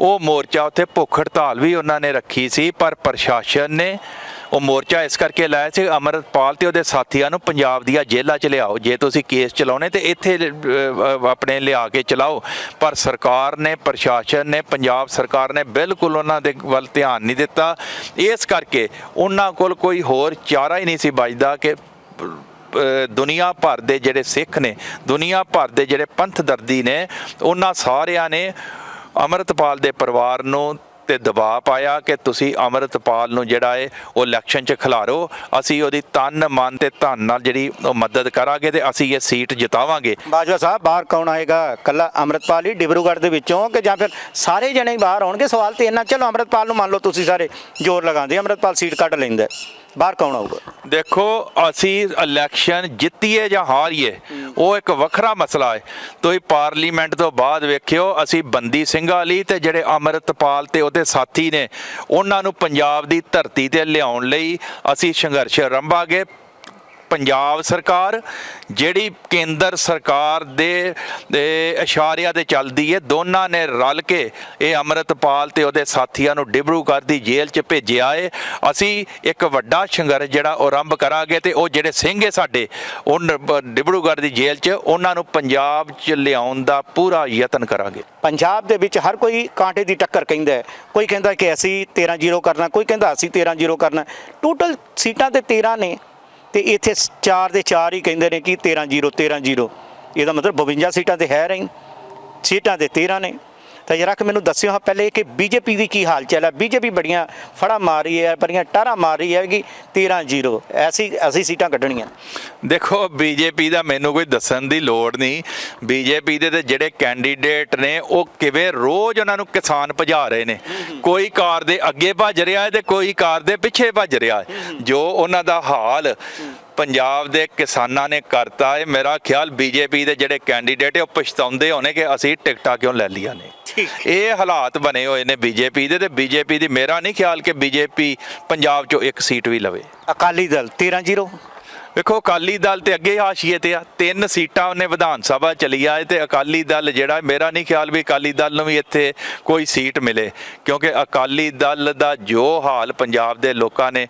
ਉਹ ਮੋਰਚਾ ਉੱਥੇ ਭੁੱਖ ਹੜਤਾਲ ਵੀ ਉਹਨਾਂ ਨੇ ਰੱਖੀ ਸੀ, ਪਰ ਪ੍ਰਸ਼ਾਸਨ ਨੇ ਉਹ ਮੋਰਚਾ ਇਸ ਕਰਕੇ ਲਾਇਆ ਸੀ ਅਮਰਤਪਾਲ ਤੇ ਉਹਦੇ ਸਾਥੀਆਂ ਨੂੰ ਪੰਜਾਬ ਦੀਆਂ ਜੇਲ੍ਹਾਂ ਚ ਲਿਆਓ, ਜੇ ਤੁਸੀਂ ਕੇਸ ਚਲਾਉਣੇ ਤੇ ਇੱਥੇ ਆਪਣੇ ਲਿਆ ਕੇ ਚਲਾਓ। ਪਰ ਸਰਕਾਰ ਨੇ, ਪ੍ਰਸ਼ਾਸਨ ਨੇ, ਪੰਜਾਬ ਸਰਕਾਰ ਨੇ ਬਿਲਕੁਲ ਉਹਨਾਂ ਦੇ ਵੱਲ ਧਿਆਨ ਨਹੀਂ ਦਿੱਤਾ। ਇਸ ਕਰਕੇ ਉਹਨਾਂ ਕੋਲ ਕੋਈ ਹੋਰ ਚਾਰਾ ਹੀ ਨਹੀਂ ਸੀ ਬਚਦਾ ਕਿ ਦੁਨੀਆ ਭਰ ਦੇ ਜਿਹੜੇ ਸਿੱਖ ਨੇ, ਦੁਨੀਆ ਭਰ ਦੇ ਜਿਹੜੇ ਪੰਥ ਦਰਦੀ ਨੇ, ਉਹਨਾਂ ਸਾਰਿਆਂ ਨੇ ਅਮਰਤਪਾਲ ਦੇ ਪਰਿਵਾਰ ਨੂੰ ਤੇ ਦਬਾਅ ਪਾਇਆ ਕਿ ਤੁਸੀਂ ਅਮਰਤਪਾਲ ਨੂੰ ਜਿਹੜਾ ਹੈ ਉਹ ਇਲੈਕਸ਼ਨ 'ਚ ਖਿਲਾਰੋ। ਅਸੀਂ ਉਹਦੀ ਤਨ, ਮਨ ਤੇ ਧਨ ਨਾਲ ਜਿਹੜੀ ਉਹ ਮਦਦ ਕਰਾਂਗੇ ਤੇ ਅਸੀਂ ਇਹ ਸੀਟ ਜਿਤਾਵਾਂਗੇ। ਬਾਜਵਾ ਸਾਹਿਬ, ਬਾਹਰ ਕੌਣ ਆਏਗਾ? ਕੱਲਾ ਅੰਮ੍ਰਿਤਪਾਲ ਹੀ ਡਿਬਰੂਗੜ੍ਹ ਦੇ ਵਿੱਚੋਂ ਕਿ ਜਾਂ ਫਿਰ ਸਾਰੇ ਜਣੇ ਬਾਹਰ ਆਉਣਗੇ? ਸਵਾਲ ਤੇ ਇੰਨਾ, ਚਲੋ ਅੰਮ੍ਰਿਤਪਾਲ ਨੂੰ ਮੰਨ ਲਓ ਤੁਸੀਂ ਸਾਰੇ ਜ਼ੋਰ ਲਗਾਉਂਦੇ, ਅੰਮ੍ਰਿਤਪਾਲ ਸੀਟ ਕੱਢ ਲੈਂਦਾ। ਬਾਹਰ ਕੌਣ ਆਊਗਾ? ਦੇਖੋ, ਅਸੀਂ ਇਲੈਕਸ਼ਨ ਜਿੱਤੀਏ ਜਾਂ ਹਾਰੀਏ, ਉਹ ਇੱਕ ਵੱਖਰਾ ਮਸਲਾ ਹੈ। ਤੁਸੀਂ ਪਾਰਲੀਮੈਂਟ ਤੋਂ ਬਾਅਦ ਵੇਖਿਓ, ਅਸੀਂ ਬੰਦੀ ਸਿੰਘਾਂ ਲਈ ਤੇ ਜਿਹੜੇ ਅਮਰਤਪਾਲ ਤੇ ਉਹਦੇ ਸਾਥੀ ਨੇ, ਉਹਨਾਂ ਨੂੰ ਪੰਜਾਬ ਦੀ ਧਰਤੀ ਤੇ ਲਿਆਉਣ ਲਈ ਅਸੀਂ ਸੰਘਰਸ਼ ਆਰੰਭਾਂਗੇ ਪੰਜਾਬ ਸਰਕਾਰ, ਜਿਹੜੀ ਕੇਂਦਰ ਸਰਕਾਰ ਦੇ ਇਸ਼ਾਰਿਆਂ ਤੇ ਚੱਲਦੀ ਹੈ ਦੋਨਾਂ ਨੇ ਰਲ ਕੇ ਇਹ ਅਮਰਤਪਾਲ ਤੇ ਉਹਦੇ ਸਾਥੀਆਂ ਨੂੰ ਡਿਬਰੂਗੜ੍ਹ ਦੀ ਜੇਲ੍ਹ 'ਚ ਭੇਜਿਆ ਏ। ਅਸੀਂ ਇੱਕ ਵੱਡਾ ਸੰਘਰਸ਼ ਜਿਹੜਾ ਉਹ ਆਰੰਭ ਕਰਾਂਗੇ ਤੇ ਉਹ ਜਿਹੜੇ ਸਿੰਘ ਏ ਸਾਡੇ, ਉਹ ਨ- ਡਿਬਰੂਗੜ੍ਹ ਦੀ ਜੇਲ੍ਹ 'ਚ, ਉਹਨਾਂ ਨੂੰ ਪੰਜਾਬ 'ਚ ਲਿਆਉਣ ਦਾ ਪੂਰਾ ਯਤਨ ਕਰਾਂਗੇ। ਪੰਜਾਬ ਦੇ ਵਿੱਚ ਹਰ ਕੋਈ ਕਾਂਟੇ ਦੀ ਟੱਕਰ ਕਹਿੰਦਾ ਹੈ। ਕੋਈ ਕਹਿੰਦਾ ਕਿ ਅਸੀਂ 13-0 ਕਰਨਾ, ਕੋਈ ਕਹਿੰਦਾ ਅਸੀਂ 13-0 ਕਰਨਾ। ਟੋਟਲ ਸੀਟਾਂ ਤੇ 13 ਨੇ। ਤੇ ਇੱਥੇ 4 ਦੇ 4 ਹੀ ਕਹਿੰਦੇ ਨੇ ਕਿ 13-0 13-0 ਇਹਦਾ ਮਤਲਬ 52 ਸੀਟਾਂ ਤੇ ਹੈ ਰਹੀ ਸੀਟਾਂ ਤੇ 13 ਨੇ। ਤਾਂ ਜਰਾ ਕਿ ਮੈਨੂੰ ਦੱਸਿਓ ਹਾਂ ਪਹਿਲੇ ਕਿ ਬੀਜੇਪੀ ਦੀ ਕੀ ਹਾਲ ਚਾਲ ਹੈ ਬੀਜੇਪੀ ਬੜੀਆਂ ਫੜਾ ਮਾਰ ਰਹੀ ਹੈ, ਬੜੀਆਂ ਟਾਰਾਂ ਮਾਰ ਰਹੀ ਹੈ ਕਿ 13-0 ਐਸੀ ਅਸੀਂ ਸੀਟਾਂ ਕੱਢਣੀਆਂ। ਦੇਖੋ, ਬੀਜੇਪੀ ਦਾ ਮੈਨੂੰ ਕੋਈ ਦੱਸਣ ਦੀ ਲੋੜ ਨਹੀਂ। ਬੀਜੇਪੀ ਦੇ ਤੇ ਜਿਹੜੇ ਕੈਂਡੀਡੇਟ ਨੇ, ਉਹ ਕਿਵੇਂ ਰੋਜ਼ ਉਹਨਾਂ ਨੂੰ ਕਿਸਾਨ ਭਜਾ ਰਹੇ ਨੇ। ਕੋਈ ਕਾਰ ਦੇ ਅੱਗੇ ਭੱਜ ਰਿਹਾ ਹੈ ਤੇ ਕੋਈ ਕਾਰ ਦੇ ਪਿੱਛੇ ਭੱਜ ਰਿਹਾ ਹੈ। ਜੋ ਉਹਨਾਂ ਦਾ ਹਾਲ ਪੰਜਾਬ ਦੇ ਕਿਸਾਨਾਂ ਨੇ ਕਰਤਾ ਹੈ, ਮੇਰਾ ਖਿਆਲ ਬੀਜੇਪੀ ਦੇ ਜਿਹੜੇ ਕੈਂਡੀਡੇਟ ਹੈ, ਉਹ ਪਛਤਾਉਂਦੇ ਹੋਣੇ ਕਿ ਅਸੀਂ ਟਿਕਟਾਂ ਕਿਉਂ ਲੈ ਲਈਆਂ ਨੇ। ਇਹ ਹਾਲਾਤ ਬਣੇ ਹੋਏ ਨੇ ਬੀਜੇਪੀ ਦੇ ਤੇ ਬੀਜੇਪੀ ਦੀ ਮੇਰਾ ਨਹੀਂ ਖਿਆਲ ਕਿ ਬੀਜੇਪੀ ਪੰਜਾਬ 'ਚੋਂ ਇੱਕ ਸੀਟ ਵੀ ਲਵੇ। ਅਕਾਲੀ ਦਲ 13-0 ਵੇਖੋ ਅਕਾਲੀ ਦਲ ਤੇ ਅੱਗੇ ਹਾਸ਼ੀਏ ਤੇ ਆ। ਤਿੰਨ ਸੀਟਾਂ ਉਹਨੇ ਵਿਧਾਨ ਸਭਾ ਚਲੀ ਆਏ ਤੇ ਅਕਾਲੀ ਦਲ ਜਿਹੜਾ ਮੇਰਾ ਨਹੀਂ ਖਿਆਲ ਵੀ ਅਕਾਲੀ ਦਲ ਨੂੰ ਵੀ ਇੱਥੇ ਕੋਈ ਸੀਟ ਮਿਲੇ। ਕਿਉਂਕਿ ਅਕਾਲੀ ਦਲ ਦਾ ਜੋ ਹਾਲ ਪੰਜਾਬ ਦੇ ਲੋਕਾਂ ਨੇ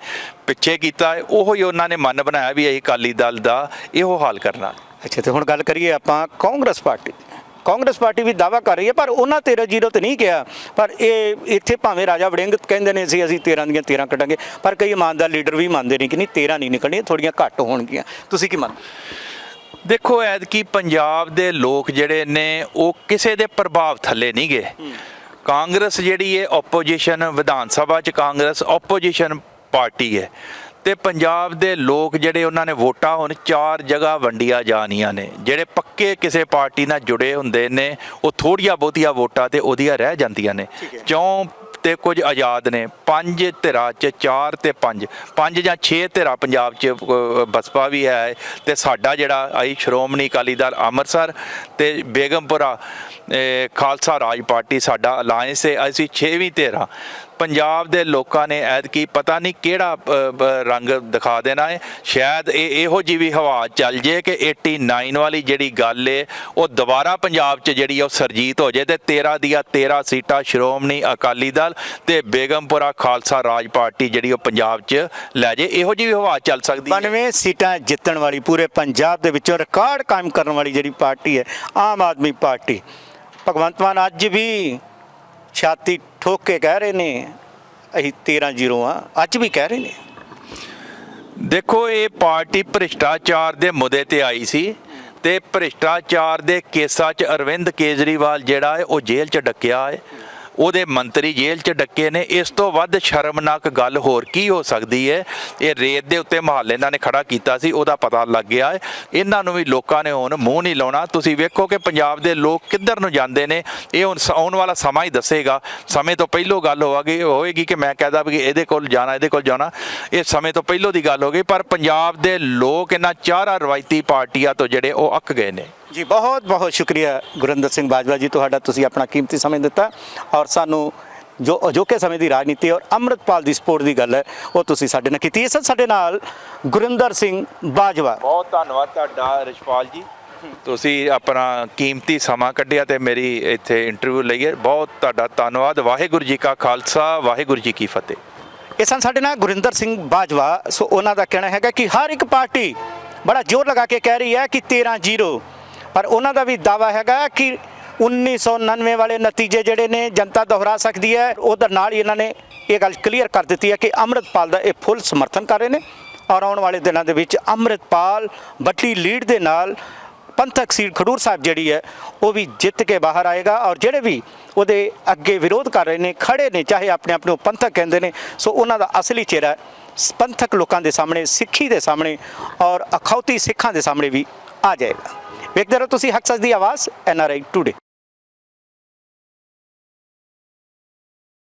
ਪਿੱਛੇ ਕੀਤਾ ਹੈ ਉਹੋ ਹੀ ਉਹਨਾਂ ਨੇ ਮਨ ਬਣਾਇਆ ਵੀ ਇਹ ਅਕਾਲੀ ਦਲ ਦਾ ਇਹੋ ਹਾਲ ਕਰਨਾ। ਅੱਛਾ ਤੇ ਹੁਣ ਗੱਲ ਕਰੀਏ ਆਪਾਂ ਕਾਂਗਰਸ ਪਾਰਟੀ। ਕਾਂਗਰਸ ਪਾਰਟੀ ਵੀ ਦਾਵਾ ਕਰ ਰਹੀ ਹੈ ਪਰ ਉਹਨਾਂ 13-0 ਤੇ ਨਹੀਂ ਕਿਹਾ ਪਰ ਇਹ ਇੱਥੇ ਭਾਵੇਂ ਰਾਜਾ ਵੜਿੰਗ ਕਹਿੰਦੇ ਨੇ ਸੀ ਅਸੀਂ 13 ਦੀਆਂ 13 ਕੱਢਾਂਗੇ। ਪਰ ਕਈ ਇਮਾਨਦਾਰ ਲੀਡਰ ਵੀ ਮੰਨਦੇ ਨੇ ਕਿ ਨਹੀਂ 13 ਨਹੀਂ ਨਿਕਲਣੀਆਂ ਥੋੜੀਆਂ ਘੱਟ ਹੋਣਗੀਆਂ। ਤੁਸੀਂ ਕੀ ਮੰਨਦੇ? ਦੇਖੋ ਐਤਕੀ ਪੰਜਾਬ ਦੇ ਲੋਕ ਜਿਹੜੇ ਨੇ ਉਹ ਕਿਸੇ ਦੇ ਪ੍ਰਭਾਵ ਥੱਲੇ ਨਹੀਂ ਗਏ। ਕਾਂਗਰਸ ਜਿਹੜੀ ਹੈ ਆਪੋਜੀਸ਼ਨ ਵਿਧਾਨ ਸਭਾ ਚ ਕਾਂਗਰਸ ਆਪੋਜੀਸ਼ਨ ਪਾਰਟੀ ਹੈ। ਤੇ ਪੰਜਾਬ ਦੇ ਲੋਕ ਜਿਹੜੇ ਉਹਨਾਂ ਨੇ ਵੋਟਾਂ ਹੁਣ ਚਾਰ ਜਗ੍ਹਾ ਵੰਡੀਆਂ ਜਾਣੀਆਂ ਨੇ ਜਿਹੜੇ ਪੱਕੇ ਕਿਸੇ ਪਾਰਟੀ ਨਾਲ ਜੁੜੇ ਹੁੰਦੇ ਨੇ ਉਹ ਥੋੜੀਆਂ ਬਹੁਤੀਆਂ ਵੋਟਾਂ ਤੇ ਉਹਦੀਆਂ ਰਹਿ ਜਾਂਦੀਆਂ ਨੇ। ਕਿਉਂ ਤੇ ਕੁਝ ਆਜ਼ਾਦ ਨੇ ਪੰਜ ਧਿਰਾਂ ਚ ਚਾਰ ਤੇ ਪੰਜ ਪੰਜ ਜਾਂ 6 ਧਿਰਾਂ ਪੰਜਾਬ ਚ ਬਸਪਾ ਵੀ ਹੈ ਤੇ ਸਾਡਾ ਜਿਹੜਾ ਆਈ ਸ਼੍ਰੋਮਣੀ ਅਕਾਲੀ ਦਲ ਅੰਮ੍ਰਿਤਸਰ ਤੇ ਬੇਗਮਪੁਰਾ ਖਾਲਸਾ ਰਾਜ ਪਾਰਟੀ ਸਾਡਾ ਅਲਾਈਅੰਸ ਹੈ ਅਸੀਂ 6ਵੀਂ ਧਿਰਾਂ। ਪੰਜਾਬ ਦੇ ਲੋਕਾਂ ਨੇ ਐਤਕੀ ਪਤਾ ਨਹੀਂ ਕਿਹੜਾ ਰੰਗ ਦਿਖਾ ਦੇਣਾ ਹੈ ਸ਼ਾਇਦ ਇਹ ਇਹੋ ਜਿਹੀ ਵੀ ਹਵਾ ਚੱਲ ਜੇ ਕਿ 89 ਵਾਲੀ ਜਿਹੜੀ ਗੱਲ ਏ, ਉਹ ਦੁਬਾਰਾ ਪੰਜਾਬ 'ਚ ਜਿਹੜੀ ਉਹ ਸਰਜੀਤ ਹੋ ਜੇ ਤੇ 13 ਦੀਆਂ 13 ਸੀਟਾਂ ਸ਼੍ਰੋਮਣੀ ਅਕਾਲੀ ਦਲ ਤੇ ਬੇਗਮਪੁਰਾ ਖਾਲਸਾ ਰਾਜ ਪਾਰਟੀ ਜਿਹੜੀ ਉਹ ਪੰਜਾਬ 'ਚ ਲੈ ਜੇ। ਇਹੋ ਜਿਹੀ ਵੀ ਹਵਾ ਚੱਲ ਸਕਦੀ ਹੈ 92 ਸੀਟਾਂ ਜਿੱਤਣ ਵਾਲੀ, ਪੂਰੇ ਪੰਜਾਬ ਦੇ ਵਿੱਚੋਂ ਰਿਕਾਰਡ ਕਾਇਮ ਕਰਨ ਵਾਲੀ ਜਿਹੜੀ ਪਾਰਟੀ ਹੈ ਆਮ ਆਦਮੀ ਪਾਰਟੀ। ਭਗਵੰਤ ਮਾਨ ਅੱਜ ਵੀ ਛਾਤੀ ਠੋਕ ਕੇ ਕਹਿ ਰਹੇ ਨੇ, ਅਸੀਂ 13 ਜ਼ੀਰੋ ਆ, ਅੱਜ ਵੀ ਕਹਿ ਰਹੇ ਨੇ। ਦੇਖੋ, ਇਹ ਪਾਰਟੀ ਭ੍ਰਿਸ਼ਟਾਚਾਰ ਦੇ ਮੁੱਦੇ ਤੇ ਆਈ ਸੀ ਤੇ ਭ੍ਰਿਸ਼ਟਾਚਾਰ ਦੇ ਕੇਸਾਂ 'ਚ ਅਰਵਿੰਦ ਕੇਜਰੀਵਾਲ ਜਿਹੜਾ ਹੈ, ਉਹ ਜੇਲ੍ਹ 'ਚ ਡੱਕਿਆ ਹੈ। ਉਹਦੇ ਮੰਤਰੀ ਜੇਲ੍ਹ 'ਚ ਡੱਕੇ ਨੇ। ਇਸ ਤੋਂ ਵੱਧ ਸ਼ਰਮਨਾਕ ਗੱਲ ਹੋਰ ਕੀ ਹੋ ਸਕਦੀ ਹੈ? ਇਹ ਰੇਤ ਦੇ ਉੱਤੇ ਮਹੱਲੇ ਇਹਨਾਂ ਨੇ ਖੜਾ ਕੀਤਾ ਸੀ, ਉਹਦਾ ਪਤਾ ਲੱਗ ਗਿਆ। ਹੈ ਇਹਨਾਂ ਨੂੰ ਵੀ ਲੋਕਾਂ ਨੇ ਹੁਣ ਮੂੰਹ ਨਹੀਂ ਲਾਉਣਾ। ਤੁਸੀਂ ਵੇਖੋ ਕਿ ਪੰਜਾਬ ਦੇ ਲੋਕ ਕਿੱਧਰ ਨੂੰ ਜਾਂਦੇ ਨੇ। ਇਹ ਹੁਣ ਸ- ਆਉਣ ਵਾਲਾ ਸਮਾਂ ਹੀ ਦੱਸੇਗਾ। ਸਮੇਂ ਤੋਂ ਪਹਿਲੋਂ ਗੱਲ ਹੋਵੇਗੀ, ਹੋਏਗੀ ਕਿ ਮੈਂ ਕਹਦਾ ਵੀ ਇਹਦੇ ਕੋਲ ਜਾਣਾ, ਇਹਦੇ ਕੋਲ ਜਾਣਾ। ਇਹ ਸਮੇਂ ਤੋਂ ਪਹਿਲੋਂ ਦੀ ਗੱਲ ਹੋ ਗਈ, ਪਰ ਪੰਜਾਬ ਦੇ ਲੋਕ ਇਹਨਾਂ ਚਾਰਾਂ ਰਵਾਇਤੀ ਪਾਰਟੀਆਂ ਤੋਂ ਜਿਹੜੇ ਉਹ ਅੱਕ ਗਏ ਨੇ। ਜੀ ਬਹੁਤ ਬਹੁਤ ਸ਼ੁਕਰੀਆ ਗੁਰਿੰਦਰ ਸਿੰਘ ਬਾਜਵਾ ਜੀ ਤੁਹਾਡਾ ਤੁਸੀਂ ਆਪਣਾ ਕੀਮਤੀ ਸਮੇਂ ਦਿੱਤਾ ਔਰ ਸਾਨੂੰ ਜੋ ਅਜੋਕੇ ਸਮੇਂ ਦੀ ਰਾਜਨੀਤੀ ਔਰ ਅੰਮ੍ਰਿਤਪਾਲ ਦੀ ਸਪੋਰਟ ਦੀ ਗੱਲ ਹੈ ਉਹ ਤੁਸੀਂ ਸਾਡੇ ਨਾਲ ਕੀਤੀ ਇਸ ਸਾਡੇ ਨਾਲ ਗੁਰਿੰਦਰ ਸਿੰਘ ਬਾਜਵਾ। ਬਹੁਤ ਧੰਨਵਾਦ ਤੁਹਾਡਾ ਰਿਸ਼ਪਾਲ ਜੀ। ਤੁਸੀਂ ਆਪਣਾ ਕੀਮਤੀ ਸਮਾਂ ਕੱਢਿਆ ਤੇ ਮੇਰੀ ਇੱਥੇ ਇੰਟਰਵਿਊ ਲਈ ਹੈ। ਬਹੁਤ ਤੁਹਾਡਾ ਧੰਨਵਾਦ। ਵਾਹਿਗੁਰੂ ਜੀ ਕਾ ਖਾਲਸਾ ਵਾਹਿਗੁਰੂ ਜੀ ਕੀ ਫਤਿਹ। ਇਹ ਸਨ ਸਾਡੇ ਨਾਲ ਗੁਰਿੰਦਰ ਸਿੰਘ ਬਾਜਵਾ। ਸੋ ਉਹਨਾਂ ਦਾ ਕਹਿਣਾ ਹੈਗਾ ਕਿ ਹਰ ਇੱਕ ਪਾਰਟੀ ਬੜਾ ਜ਼ੋਰ ਲਗਾ ਕੇ ਕਹਿ ਰਹੀ ਹੈ ਕਿ 13-0 ਪਰ ਉਹਨਾਂ ਦਾ ਵੀ ਦਾਵਾ ਹੈਗਾ ਕਿ 1999 ਵਾਲੇ ਨਤੀਜੇ ਜਿਹੜੇ ਨੇ, ਜਨਤਾ ਦੁਹਰਾ ਸਕਦੀ ਹੈ। ਉਹਦੇ ਨਾਲ ਹੀ ਇਹਨਾਂ ਨੇ ਇਹ ਗੱਲ ਕਲੀਅਰ ਕਰ ਦਿੱਤੀ ਹੈ ਕਿ ਅੰਮ੍ਰਿਤਪਾਲ ਦਾ ਇਹ ਫੁੱਲ ਸਮਰਥਨ ਕਰ ਰਹੇ ਨੇ ਔਰ ਆਉਣ ਵਾਲੇ ਦਿਨਾਂ ਦੇ ਵਿੱਚ ਅੰਮ੍ਰਿਤਪਾਲ ਵੱਡੀ ਲੀਡ ਦੇ ਨਾਲ ਪੰਥਕ ਸੀਟ ਖਡੂਰ ਸਾਹਿਬ ਜਿਹੜੀ ਹੈ, ਉਹ ਵੀ ਜਿੱਤ ਕੇ ਬਾਹਰ ਆਏਗਾ ਔਰ ਜਿਹੜੇ ਵੀ ਉਹਦੇ ਅੱਗੇ ਵਿਰੋਧ ਕਰ ਰਹੇ ਨੇ, ਖੜੇ ਨੇ, ਚਾਹੇ ਆਪਣੇ ਆਪ ਨੂੰ ਪੰਥਕ ਕਹਿੰਦੇ ਨੇ, ਸੋ ਉਹਨਾਂ ਦਾ ਅਸਲੀ ਚਿਹਰਾ ਪੰਥਕ ਲੋਕਾਂ ਦੇ ਸਾਹਮਣੇ, ਸਿੱਖੀ ਦੇ ਸਾਹਮਣੇ ਔਰ ਅਖੌਤੀ ਸਿੱਖਾਂ ਦੇ ਸਾਹਮਣੇ ਵੀ ਆ ਜਾਏਗਾ। ਵੇਖਦੇ ਰਹੋ ਤੁਸੀਂ ਹੱਕ ਸੱਚ ਦੀ ਆਵਾਜ਼ ਐਨ ਆਰ ਆਈ ਟੂਡੇ